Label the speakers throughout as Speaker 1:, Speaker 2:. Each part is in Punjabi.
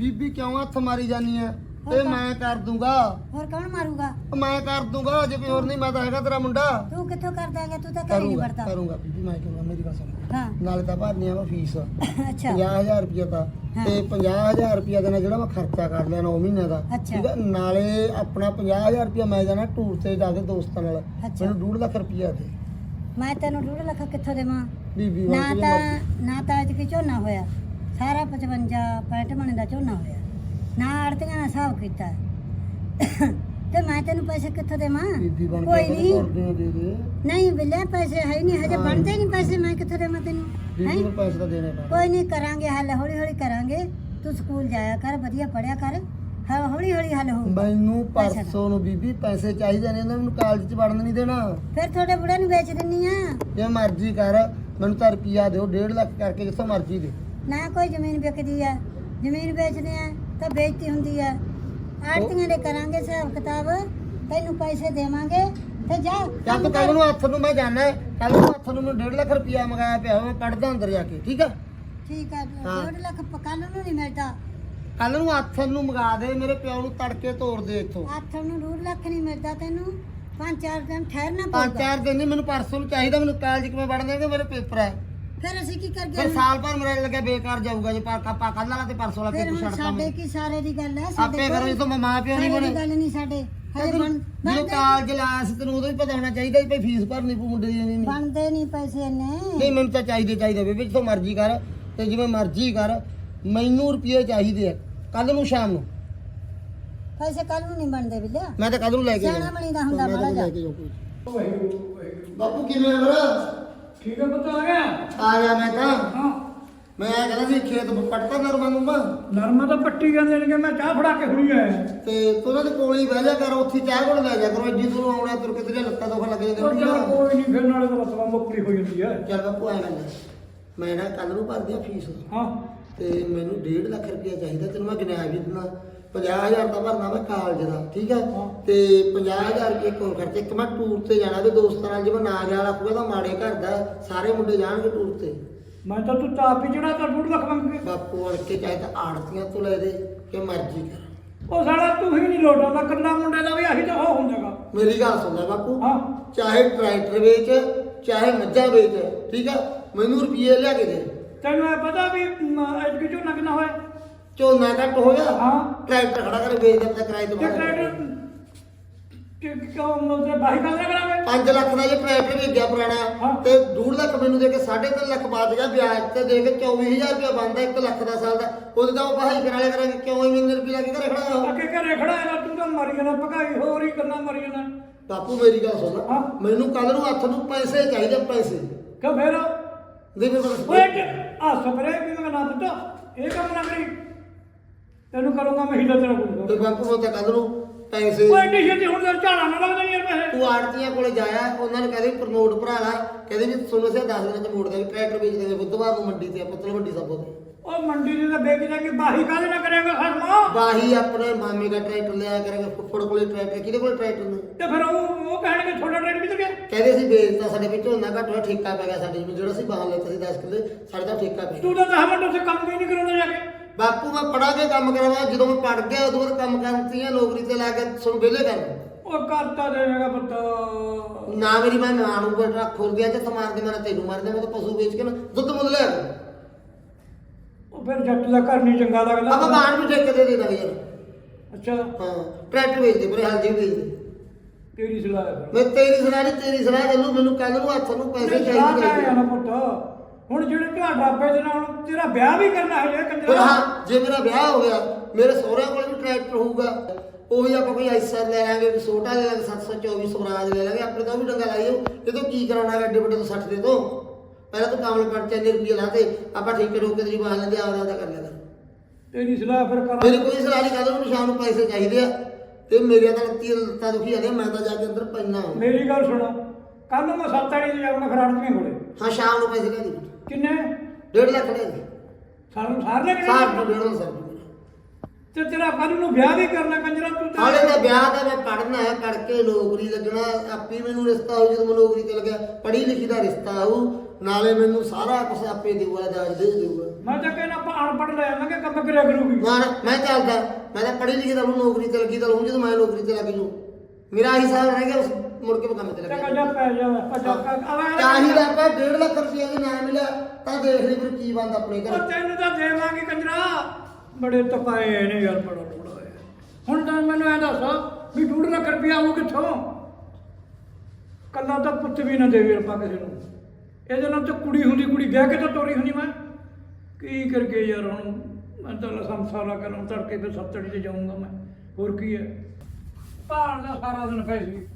Speaker 1: ਬੀਬੀ ਕਿਉਂ ਹੱਥ ਮਾਰੀ ਜਾਨੀ ਆ ਇਹ ਮੈਂ ਕਰ ਦੂੰਗਾ।
Speaker 2: ਹੋਰ ਕੌਣ ਮਾਰੂਗਾ?
Speaker 1: ਮੈਂ ਕਰ ਦੂੰਗਾ ਜੇ ਕੋਈ ਹੋਰ ਨਹੀਂ ਮੈਂ ਤਾਂ ਹੈਗਾ ਤੇਰਾ ਮੁੰਡਾ।
Speaker 2: ਤੂੰ ਕਿੱਥੋਂ ਕਰ ਦਾਂਗਾ? ਤੂੰ ਤਾਂ ਘਰੇ ਨਹੀਂ
Speaker 1: ਕਰੂੰਗਾ
Speaker 2: ਵੜਦਾ।
Speaker 1: ਕਰੂੰਗਾ ਬੀਬੀ ਮੈਂ ਕਿਹਾ ਮੇਰੀ ਗੱਲ ਸੁਣ?
Speaker 2: ਹਾਂ।
Speaker 1: ਨਾਲੇ ਤਾਂ ਭਰਨੀ ਆ ਮੈਂ ਫੀਸ
Speaker 2: ਅੱਛਾ
Speaker 1: 50000 ਰੁਪਏ ਦਾ
Speaker 2: ਹਾਂ।
Speaker 1: ਤੇ 50000 ਰੁਪਏ ਦਾ ਜਿਹੜਾ ਮੈਂ ਖਰਚਾ ਕਰ ਲਿਆ 9 ਮਹੀਨਿਆਂ ਦਾ। ਠੀਕ ਆ? ਨਾਲੇ ਆਪਣਾ 50000 ਰੁਪਏ ਮੈਂ ਜਾਣਾ ਟੂਰ ਤੇ ਜਾਂਦੇ ਦੋਸਤਾਂ ਨਾਲ। ਮੈਨੂੰ 2 ਲੱਖ ਰੁਪਏ ਦੇ।
Speaker 2: ਮੈਂ ਤੈਨੂੰ ਡੂਢ ਲੱਖ ਕਿੱਥੋਂ ਦੇਵਾਂ?
Speaker 1: ਬੀਬੀ
Speaker 2: ਨਾ ਤਾਂ ਨਾ ਤਾਂ ਅੱਜ ਕੀ ਝੋਨਾ ਹੋਇਆ। ਸਾਰਾ 55 65 ਮਣ ਦਾ ਝੋਨਾ ਹੋਇਆ। ਨਾ ਆੜਤੀਆਂ ਨਾਲ ਹਿਸਾਬ ਕੀਤਾ। ਤੇ ਮੈਂ ਤੈਨੂੰ ਪੈਸੇ ਕਿੱਥੋਂ ਦੇਵਾਂ?
Speaker 1: ਬੀਬੀ ਬਣ
Speaker 2: ਕੋਈ ਨਹੀਂ।
Speaker 1: ਦੇ ਦੇ।
Speaker 2: ਨਹੀਂ ਬਿੱਲੇ ਪੈਸੇ ਹੈ ਨਹੀਂ। ਹਜੇ। ਬਣਦੇ ਨਹੀਂ ਪੈਸੇ। ਮੈਂ ਕਿੱਥੋਂ ਦੇਵਾਂ ਤੈਨੂੰ?
Speaker 1: ਬੀਬੀ? ਨੂੰ ਪੈਸੇ ਤਾਂ ਦੇਣੇ ਪੈਣੇ।
Speaker 2: ਕੋਈ ਨਹੀਂ ਕਰਾਂਗੇ ਹੱਲ ਹੌਲੀ ਹੌਲੀ ਕਰਾਂਗੇ। ਤੂੰ ਸਕੂਲ ਜਾਇਆ ਕਰ ਵਧੀਆ ਪੜਿਆ ਕਰ। ਹਾਂ ਹੌਲੀ ਹੌਲੀ ਹੱਲ ਹੋਊ
Speaker 1: ਮੈਨੂੰ। ਪਰਸੋਂ ਨੂੰ ਬੀਬੀ ਪੈਸੇ ਚਾਹੀਦੇ ਨੇ ਇਹਨਾਂ ਨੂੰ ਕਾਲਜ ਚ ਵੜਨ ਨਹੀਂ ਦੇਣਾ।
Speaker 2: ਫਿਰ ਤੁਹਾਡੇ ਬੁੜੇ ਨੂੰ ਵੇਚ ਦਿੰਨੀ ਆ।
Speaker 1: ਜੇ ਮਰਜ਼ੀ ਕਰ ਮੈਨੂੰ ਤਾਂ ਰੁਪਿਆ ਦਿਓ 1.5 ਲੱਖ ਕਰਕੇ ਜਿੱਥੋਂ ਮਰਜ਼ੀ ਦੇ।
Speaker 2: ਨਾ ਕੋਈ ਜ਼ਮੀਨ ਵਿਕਦੀ ਆ ਜ਼ਮੀਨ ਵੇਚਦੇ ਆ ਤਾਂ ਬੇਇੱਜ਼ਤੀ ਹੁੰਦੀ ਆ। ਆੜਤੀਆਂ ਦੇ ਕਰਾਂਗੇ ਹਿਸਾਬ ਕਿਤਾਬ ਤੈਨੂੰ ਪੈਸੇ ਦੇਵਾਂਗੇ ਤੇ ਜਾ ਕੰਮ
Speaker 1: ਕੱਲ। ਨੂੰ ਹੱਥ ਨੂੰ ਮੈਂ ਜਾਣਾ ਕੱਲ ਨੂੰ ਹੱਥ ਨੂੰ ਮੈਨੂੰ 1.5 ਲੱਖ ਰੁਪਿਆ ਮੰਗਾਇਆ ਪਿਆ ਮੈਂ ਪੜਦਾ ਅੰਦਰ ਜਾ ਕੇ ਠੀਕ ਆ?
Speaker 2: ਠੀਕ ਆ
Speaker 1: ਹਾਂ।
Speaker 2: 1.5 ਲੱਖ ਕੱਲ ਨੂੰ ਨਹੀਂ ਮਿਲਦਾ।
Speaker 1: ਕੱਲ ਨੂੰ ਹੱਥ ਨੂੰ ਮੰਗਾ ਦੇ ਮੇਰੇ ਪਿਓ ਨੂੰ ਤੜਕੇ ਤੋੜ ਦੇ ਇੱਥੋਂ।
Speaker 2: ਆਥਣ ਨੂੰ 1.5 ਲੱਖ ਨਹੀਂ ਮਿਲਦਾ ਤੈਨੂੰ ਪੰਜ ਚਾਰ ਦਿਨ ਠਹਿਰਨਾ
Speaker 1: ਪੰਜ
Speaker 2: ਪਊਗਾ।
Speaker 1: ਚਾਰ ਦਿਨ ਨਹੀਂ ਮੈਨੂੰ ਪਰਸੋਂ ਨੂੰ ਚਾਹੀਦਾ ਮੈਨੂੰ ਕਾਲਜ ਕਿਵੇਂ ਵੜਨ ਦੇਣਗੇ ਮੇਰੇ ਪੇਪਰ ਹੈ।
Speaker 2: ਫਿਰ ਅਸੀਂ ਕੀ ਕਰ
Speaker 1: ਫਿਰ
Speaker 2: ਗਏ
Speaker 1: ਸਾਲ ਭਰ ਮੇਰਾ ਲੱਗਿਆ ਬੇਕਾਰ ਜਾਊਗਾ ਜੇ ਪਾ ਪਾ ਕੱਲ ਵਾਲਾ ਤੇ ਪਰਸੋਂ ਵਾਲਾ
Speaker 2: ਫਿਰ
Speaker 1: ਪੇਪਰ
Speaker 2: ਹੁਣ
Speaker 1: ਛੱਡਦਾ
Speaker 2: ਸਾਡੇ
Speaker 1: ਮੈਂ।
Speaker 2: ਕੀ ਸਾਰੇ ਦੀ ਗੱਲ ਹੈ?
Speaker 1: ਆਪੇ ਕਰੋ ਜਦੋਂ ਮੈਂ ਮਾਂ ਪਿਓ ਨਹੀਂ ਬਣੇ।
Speaker 2: ਗੱਲ ਨਹੀਂ ਸਾਡੇ। ਹਜੇ ਬਣ
Speaker 1: ਜਦੋਂ
Speaker 2: ਬਣਦੇ
Speaker 1: ਕਾਲਜ ਲਾਇਆ ਸੀ ਤੈਨੂੰ ਉਦੋਂ ਹੀ ਪਤਾ ਹੋਣਾ ਚਾਹੀਦਾ ਸੀ ਭਈ ਫੀਸ ਭਰਨੀ ਪਊ ਮੁੰਡੇ ਦੀ ਨਹੀਂ ਨਹੀਂ
Speaker 2: ਬਣਦੇ ਨਹੀਂ ਪੈਸੇ ਇੰਨੇ।
Speaker 1: ਨਹੀਂ ਮੈਨੂੰ ਤਾਂ ਚਾਹੀਦੇ ਚਾਹੀਦੇ ਬੇਬੇ ਜਿੱਥੋਂ ਮਰਜ਼ੀ ਕਰ ਤੇ ਜਿਵੇਂ ਮਰਜ਼ੀ ਕਰ ਮੈਨੂੰ ਰੁਪਏ ਚਾਹੀਦੇ ਆ ਕੱਲ ਨੂੰ ਸ਼ਾਮ ਨੂੰ।
Speaker 2: ਪੈਸੇ ਕੱਲ ਨੂੰ ਨਹੀਂ ਬਣਦੇ ਬਿੱਲਿਆ
Speaker 1: ਮੈਂ ਤਾਂ ਕੱਲ ਨੂੰ ਲੈ ਕੇ
Speaker 2: ਸਿਆਣਾ ਬਣੀਦਾ ਹੁੰਦਾ
Speaker 1: ਮੈਂ ਤਾਂ
Speaker 2: ਮਾੜਾ
Speaker 1: ਲੈ
Speaker 2: ਜਿਹਾ।
Speaker 1: ਕੇ ਜਾਊਂ ਕੋਈ। ਬਾਪੂ ਕਿਵੇਂ ਆ ਮੇਰਾ?
Speaker 3: ਠੀਕ ਹੈ ਪੁੱਤ ਆ ਗਿਆ?
Speaker 1: ਆ ਗਿਆ ਮੈਂ ਤਾਂ।
Speaker 3: ਹਾਂ।
Speaker 1: ਮੈਂ ਆ ਕਹਿੰਦਾ ਸੀ ਖੇਤ ਪੱਟਦਾ ਨਰਮਾ ਨੂੰਮਾ
Speaker 3: ਨਰਮਾ ਤਾਂ ਪੱਟੀ ਜਾਂਦੇ ਨੇ ਕਿ ਮੈਂ ਚਾਹ ਫੜਾ ਕੇ ਹੁਣੀ ਆਇਆ।
Speaker 1: ਤੇ ਤੂੰ ਉਹਨਾਂ ਦੇ ਕੋਲ ਹੀ ਬਹਿ ਜਾ ਕਰ ਉੱਥੇ ਚਾਹ ਕੋਲ ਲੈ ਜਾ ਕਰੋ ਐਡੀ ਦੂਰ ਆਉਣਾ ਤੁਰ ਕੇ ਤੇਰੇ ਲੱਤਾਂ ਦੁਖਣ ਲੱਗ
Speaker 3: ਉਹ ਚੱਲ
Speaker 1: ਜਾਂਦੀਆਂ
Speaker 3: ਕੋਈ ਨਹੀਂ ਫਿਰ ਨਾਲੇ ਤਾਂ ਬਸਵਾ ਮੁੱਕਰੀ ਹੋ ਜਾਂਦੀ ਹੈ
Speaker 1: ਚੱਲ ਬਾਪੂ ਆ ਗੱਲ ਮੈਂ ਨਾ ਕੱਲ ਨੂੰ ਭਰਦੀ ਆ ਫੀਸ।
Speaker 3: ਹਾਂ।
Speaker 1: ਤੇ ਮੈਨੂੰ 1.5 ਲੱਖ ਰੁਪਇਆ ਚਾਹੀਦਾ ਤੈਨੂੰ ਮੈਂ ਗਿਣਿਆ ਵੀ ਦਿੰਦਾ। 50000 ਦਾ ਭਰਨਾ ਮੈਂ ਕਾਲਜ ਦਾ ਠੀਕ
Speaker 3: ਹਾਂ।
Speaker 1: ਤੇ 50000 ਰੁਪਏ ਕੋਲ ਖਰਚ ਇੱਕ ਮੈਂ ਟੂਰ ਤੇ ਜਾਣਾ ਤੇ ਦੋਸਤਾਂ ਨਾਲ ਜਿਵੇਂ ਨਾ ਗਿਆ ਵਾਲਾ ਪੂਰਾ ਤਾਂ ਮਾੜੇ ਘਰ ਦਾ ਸਾਰੇ ਮੁੰਡੇ ਜਾਣਗੇ ਟੂਰ ਤੇ।
Speaker 3: ਮੈਂ ਤਾਂ ਤੂੰ ਤਾਪ ਹੀ ਚੜਾ ਤਾਂ ਡੂਢ ਲੱਖ ਮੰਗ ਕੇ
Speaker 1: ਬਾਪੂ ਅੜ ਕੇ ਚਾਹੇ ਤਾਂ ਆੜਤੀਆਂ ਤੋਂ ਲੈ ਦੇ ਕਿ ਮਰਜ਼ੀ ਕਰ।
Speaker 3: ਉਹ ਸਾਲਾ ਤੂੰ ਹੀ ਨਹੀਂ ਲੋਟਾਉਂਦਾ ਕੱਲਾ ਮੁੰਡੇ ਦਾ ਵੀ ਆਹੀ ਤਾਂ ਹੋ ਹੁੰਦਾਗਾ
Speaker 1: ਮੇਰੀ ਗੱਲ ਸੁਣ ਲੈ ਬਾਪੂ
Speaker 3: ਹਾਂ।
Speaker 1: ਚਾਹੇ ਟਰੈਕਟਰ ਵੇਚ ਚਾਹੇ ਮੱਝਾਂ ਵੇਚ ਠੀਕ ਆ ਮੈਨੂੰ ਰੁਪਏ ਲਿਆ ਕੇ ਦੇ।
Speaker 3: ਤੈਨੂੰ ਇਹ ਪਤਾ ਵੀ ਐਜੂਕੇ ਝੋਨਾ ਕਿੰਨਾ ਹੋਇਆ?
Speaker 1: ਝੋਨਾ ਘੱਟ ਹੋ ਗਿਆ
Speaker 3: ਹਾਂ।
Speaker 1: ਟਰੈਕਟਰ ਖੜਾ ਕਰ ਵੇਚ ਦਿੰਦਾ ਕਿਰਾਏ ਤੋਂ
Speaker 3: ਟਰੈਕਟਰ ਕਿ ਕਿਉਂ ਮੋਦੇ ਬਾਈ ਕਾਹਦਾ ਕਰਾਵੇ
Speaker 1: 5 ਲੱਖ ਦਾ ਜੇ ਟਰੈਕਟਰ ਵੇਚਿਆ
Speaker 3: ਹਾਂ।
Speaker 1: ਪੁਰਾਣਾ ਤੇ 2 ਲੱਖ ਮੈਨੂੰ ਦੇ ਕੇ 3.5 ਲੱਖ ਬਾਅਦ ਗਿਆ ਵਿਆਜ ਤੇ ਦੇ ਕੇ 24000 ਰੁਪਏ ਬਣਦਾ 1 ਲੱਖ ਦਾ ਸਾਲ ਦਾ। ਉਹਦੇ ਤਾਂ ਉਹ ਬਹਾਈ ਕਰਾ ਲਿਆ ਕਰਾਂਗੇ ਕਿਉਂ ਇੰਨੇ ਰੁਪਏ ਲਾ ਕੇ ਘਰੇ ਖੜਾ ਹੋ
Speaker 3: ਅੱਗੇ ਘਰੇ ਖੜਾ ਹੈ ਤੂੰ ਤਾਂ ਮਰੀ ਜਾਣਾ ਭਗਾਈ ਹੋਰ ਹੀ ਕਰਨਾ ਮਰੀ ਜਾਣਾ।
Speaker 1: ਬਾਪੂ ਮੇਰੀ ਗੱਲ ਸੁਣ। ਮੈਨੂੰ ਕੱਲ ਨੂੰ ਹੱਥ ਨੂੰ ਪੈਸੇ ਚਾਹੀਦੇ ਪੈਸੇ।
Speaker 3: ਕਿ ਫਿਰ?
Speaker 1: ਦੇ ਮੇਰੇ
Speaker 3: ਓਏ ਆ ਸਪਰੇ ਵੀ ਮੈਂ ਨਾ ਦਿੱਤਾ ਇਹ ਕੰਮ ਨਾ ਕਰੀ। ਤੈਨੂੰ ਕਰੂੰਗਾ ਮੈਂ ਹੀਲਾ ਤੇਰਾ
Speaker 1: ਤੇ ਬਾਪੂ ਮੈਂ ਤਾਂ ਕੱਲ ਨੂੰ ਪੈਸੇ।
Speaker 3: ਓਏ ਏਡੀ ਛੇਤੀ ਹੁਣ ਤੇ ਝਾੜਾ ਨਾ ਲੱਗਦਾ ਯਾਰ ਪੈਸੇ।
Speaker 1: ਤੂੰ ਆੜਤੀਆਂ ਕੋਲੇ ਜਾਇਆ ਉਹਨਾਂ ਨੇ ਕਹਿੰਦੇ ਪ੍ਰਮੋਟ ਭਰਾ ਲਾ। ਕਹਿੰਦੇ ਵੀ ਤੁਹਾਨੂੰ ਸੇ 10 ਦਿਨਾਂ ਚ ਮੋੜ ਦੇ ਟਰੈਕਟਰ ਵੇਚ ਦੇਵੇ ਬੁੱਧਵਾਰ ਨੂੰ ਮੰਡੀ ਤੇ ਪੁੱਤਲ ਮੰਡੀ ਸਭੋ ਤੇ
Speaker 3: ਉਹ ਮੰਡੀ ਦੇ ਤਾਂ ਵੇਚ ਜਾ ਕੇ ਬਾਹੀ ਕਾਹਦੇ ਨਾ ਕਰੇਗਾ ਖਸਮਾ
Speaker 1: ਬਾਹੀ ਆਪਣੇ ਮਾਮੇ ਦਾ ਟਰੈਕਟਰ ਲਿਆ ਕਰਾਂਗੇ ਫੁੱਫੜ ਕੋਲੇ ਟਰੈਕਟਰ ਕਿਹਦੇ ਕੋਲੇ ਟਰੈਕਟਰ ਨੇ?
Speaker 3: ਤੇ ਫਿਰ ਉਹ ਉਹ ਕਹਿਣਗੇ ਤੁਹਾਡਾ ਟ੍ਰੇਡ ਕਿੱਧਰ ਗਿਆ?
Speaker 1: ਕਹਿੰਦੇ ਸੀ ਵੇਚਤਾ ਸਾਡੇ ਵਿੱਚ ਝੋਨਾ ਘੱਟ ਹੋਇਆ ਠੇਕਾ ਪੈ ਗਿਆ ਸਾਡੇ ਜਿਵੇਂ ਜਿਹੜਾ ਅਸੀਂ ਬਾਹਰ ਲੈਤਾ ਸੀ 10 ਕਿੱਲੇ ਸਾਡੇ ਦਾ ਠੇਕਾ ਪੈ ਗਿਆ।
Speaker 3: ਤੂੰ ਤਾਂ ਦਸ ਮਿੰਟ ਉੱਥੇ ਕੰਮ ਵੀ ਨਹੀਂ ਕਰਾਉਂਦਾ ਜਾ ਕੇ।
Speaker 1: ਬਾਪੂ ਮੈਂ ਪੜਾ ਕੇ ਕੰਮ ਕਰਾਵਾ ਜਦੋਂ ਮੈਂ ਪੜ ਗਿਆ ਉਦੋਂ ਬਾਅਦ ਕੰਮ ਕਰਤੀਆਂ ਨੌਕਰੀ ਤੇ ਲਾ ਕੇ ਸੁਣ ਵਿਹਲੇ ਕਰ
Speaker 3: ਉਹ ਕਰਤਾ ਦੇਵੇਗਾ ਪੁੱਤ
Speaker 1: ਨਾ ਮੇਰੀ ਮੈਂ ਮਾਂ ਨੂੰ ਬੜਾ ਖੋਲ ਗਿਆ ਤੇ ਮਾਰ ਦੇ ਮੈਂ ਤੈਨੂੰ ਮਾਰ ਦੇ ਮੈਂ ਤਾਂ ਪਸ਼ੂ ਵੇਚ ਕੇ ਨਾ ਦੁੱਧ ਮੁੱਲ ਲਿਆ।
Speaker 3: ਉਹ ਫਿਰ ਜੱਟ ਦਾ ਘਰ ਨਹੀਂ ਚੰਗਾ
Speaker 1: ਆਪਾਂ
Speaker 3: ਲੱਗਦਾ
Speaker 1: ਬਾਹਰ ਵੀ ਠੇਕੇ ਦੇ ਦੇ ਦਾਂਗੇ ਯਾਰ।
Speaker 3: ਅੱਛਾ।
Speaker 1: ਹਾਂ ਟਰੈਕਟਰ ਵੇਚ ਦੇ ਪਰੇ ਹਾਲ ਜੀ ਵੇਚ ਦੇ।
Speaker 3: ਤੇਰੀ ਸਲਾਹ ਹੈ।
Speaker 1: ਮੈਂ ਤੇਰੀ ਸਲਾਹ ਨਹੀਂ ਤੇਰੀ ਸਲਾਹ ਚੱਲੂ ਮੈਨੂੰ ਕੱਲ ਨੂੰ ਹੱਥ ਨੂੰ ਪੈਸੇ ਚਾਹੀਦੇ
Speaker 3: ਆ
Speaker 1: ਨਾ।
Speaker 3: ਪੁੱਤ। ਹੁਣ ਜਿਹੜੇ ਤੁਹਾਡਾ ਦੇ ਨਾਲ ਤੇਰਾ ਵਿਆਹ ਵੀ ਕਰਨਾ ਹੈ ਜੇ
Speaker 1: ਫਿਰ
Speaker 3: ਕੰਜਰਾ।
Speaker 1: ਹਾਂ ਜੇ ਮੇਰਾ ਵਿਆਹ ਹੋ ਗਿਆ ਮੇਰੇ ਸਹੁਰਿਆਂ ਕੋਲ ਵੀ ਟਰੈਕਟਰ ਹੋਊਗਾ ਉਹੀ ਆਪਾਂ ਕੋਈ ਆਈਸਰ ਲੈ ਲਾਂਗੇ ਵੀ ਛੋਟਾ ਲੈ ਲਾਂਗੇ 724 ਸਵਰਾਜ ਲੈ ਲਾਂਗੇ ਆਪਣੇ ਤਾਂ ਉਹ ਵੀ ਡੰਗਾ ਲਾਈਓ। ਇਹ ਤੋਂ ਕੀ ਕਰਾਉਣਾ ਹੈ ਐਡੇ ਵੱਡੇ ਤੋਂ 60 ਦੇ ਦੋ। ਪਹਿਲਾਂ ਤੂੰ ਕਾਮਲ ਪੜ ਚੰਨੇ ਰੁਪਏ ਲਾ ਤੇ ਆਪਾਂ ਠੇਕੇ ਰੋਕੇ ਤੇਰੀ ਬਾਹਰ ਲੈਂਦੇ ਆਪਦਾ ਕਰ ਲਿਆ ਕਰ।
Speaker 3: ਤੇਰੀ ਸਲਾਹ ਫਿਰ ਕਰ।
Speaker 1: ਮੇਰੀ ਕੋਈ ਸਲਾਹ ਨਹੀਂ ਕਰਦਾ ਮੈਨੂੰ ਸ਼ਾਮ ਨੂੰ ਪੈਸੇ ਚਾਹੀਦੇ ਆ। ਤੇ ਮੇਰੀਆਂ ਤਾਂ ਲੱਤੀ ਲੱਤਾਂ ਦੁਖੀ ਜਾਂਦੀਆਂ ਮੈਂ ਤਾਂ ਜਾ ਕੇ ਅੰਦਰ ਪੈਣਾ
Speaker 3: ਮੇਰੀ ਗੱਲ ਸੁਣੋ ਕੱਲ ਨੂੰ ਮੈਂ ਸੱਤ ਵਾਲੀ ਜਾਊਂਗਾ ਫਿਰ ਆੜਤੀਆਂ ਕੋਲੇ
Speaker 1: ਹਾਂ ਸ਼ਾਮ ਨੂੰ ਪੈਸੇ ਲੈ ਦੇ
Speaker 3: ਕਿੰਨੇ?
Speaker 1: 1.5 ਲੱਖ ਲੈ ਦੇ
Speaker 3: ਸਾਨੂੰ ਸਾਰ ਲੈ ਕੇ
Speaker 1: ਸਾਰ ਨੂੰ ਡੇਢ ਲੱਖ ਸਰ
Speaker 3: ਤੇ ਤੇਰਾ ਕੱਲ ਨੂੰ ਵਿਆਹ ਵੀ ਕਰਨਾ ਕੰਜਰਾ ਤੂੰ ਤੇ
Speaker 1: ਹਾਲੇ ਤਾਂ ਵਿਆਹ ਦਾ ਮੈਂ ਪੜਨਾ ਹੈ ਪੜ ਕੇ ਨੌਕਰੀ ਲੱਗਣਾ ਆਪੇ ਮੈਨੂੰ ਰਿਸ਼ਤਾ ਹੋ ਜਦੋਂ ਨੌਕਰੀ ਤੇ ਲੱਗਿਆ ਪੜ੍ਹੀ ਲਿਖੀ ਦਾ ਰਿਸ਼ਤਾ ਆਊ ਨਾਲੇ ਮੈਨੂੰ ਸਾਰਾ ਕੁਝ ਆਪੇ ਦੇਊਗਾ ਦਾਜ ਦੇ ਦੇਊਗਾ।
Speaker 3: ਮੈਂ ਤਾਂ ਕਹਿੰਦਾ ਆਪਾਂ ਅਨਪੜ੍ਹ ਲੈ ਆਵਾਂਗੇ ਕੰਮ ਕਰਿਆ ਕਰੂਗੀ।
Speaker 1: ਮੈਂ ਮੈਂ ਚੱਲਦਾ। ਮੈਂ ਤਾਂ ਪੜ੍ਹੀ ਲਿਖੀ ਦਾ ਨੌਕਰੀ ਤੇ ਲੱਗੀ ਤਾਂ ਹੁਣ ਜਦੋਂ ਮੈਂ ਨੌਕਰੀ ਤੇ ਲੱਗ ਜੂ ਮੇਰਾ ਹਿਸਾਬ ਰਹਿ ਗਿਆ ਉਸ ਮੁੜ ਕੇ ਕੰਮ ਤੇ
Speaker 3: ਤੇ
Speaker 1: ਲੱਗਿਆ
Speaker 3: ਕੰਜਾ ਪੈ ਜਾਵੇ ਭੱਜਾ
Speaker 1: ਚਾਹੀਦਾ ਆਪਾਂ 1.5 ਲੱਖ ਰੁਪਏ ਜੇ ਨਾ ਮਿਲਿਆ ਤਾਂ ਦੇਖ ਲਈ ਫਿਰ ਕੀ ਬੰਦ ਆਪਣੇ ਘਰ।
Speaker 3: ਤੈਨੂੰ ਤਾਂ ਦੇਵਾਂਗੇ ਕੰਜਰਾ। ਬੜੇ ਤਪਾਏ ਨੇ ਯਾਰ ਬੜਾ ਲੋੜਾ ਹੋਇਆ। ਹੁਣ ਤਾਂ ਮੈਨੂੰ ਐ ਦੱਸ ਵੀ 2 ਲੱਖ ਰੁਪਇਆ ਆਊ ਕਿੱਥੋਂ? ਕੱਲਾ ਤਾਂ ਪੁੱਤ ਵੀ ਨਾ ਦੇਵੇ ਰੱਬਾ ਕਿਸੇ ਨੂੰ। ਇਹਦੇ ਨਾਲ ਤਾਂ ਕੁੜੀ ਹੁੰਦੀ ਕੁੜੀ ਵਿਆਹ ਕੇ ਤਾਂ ਤੋਰੀ ਹੁੰਦੀ ਮੈਂ। ਕੀ ਕਰਕੇ ਯਾਰ ਹੁਣ? ਮੈਂ ਤਾਂ ਸੰਸਾਰਾ ਕਰਾਂ ਤੜਕੇ ਫਿਰ ਸੱਤੜੀ ਤੇ ਜਾਊਂਗਾ ਮੈਂ। ਹੋਰ ਕੀ ਹੈ? ਭਾਲ ਦਾ ਸਾਰਾ ਦਿਨ ਪੈਸੇ।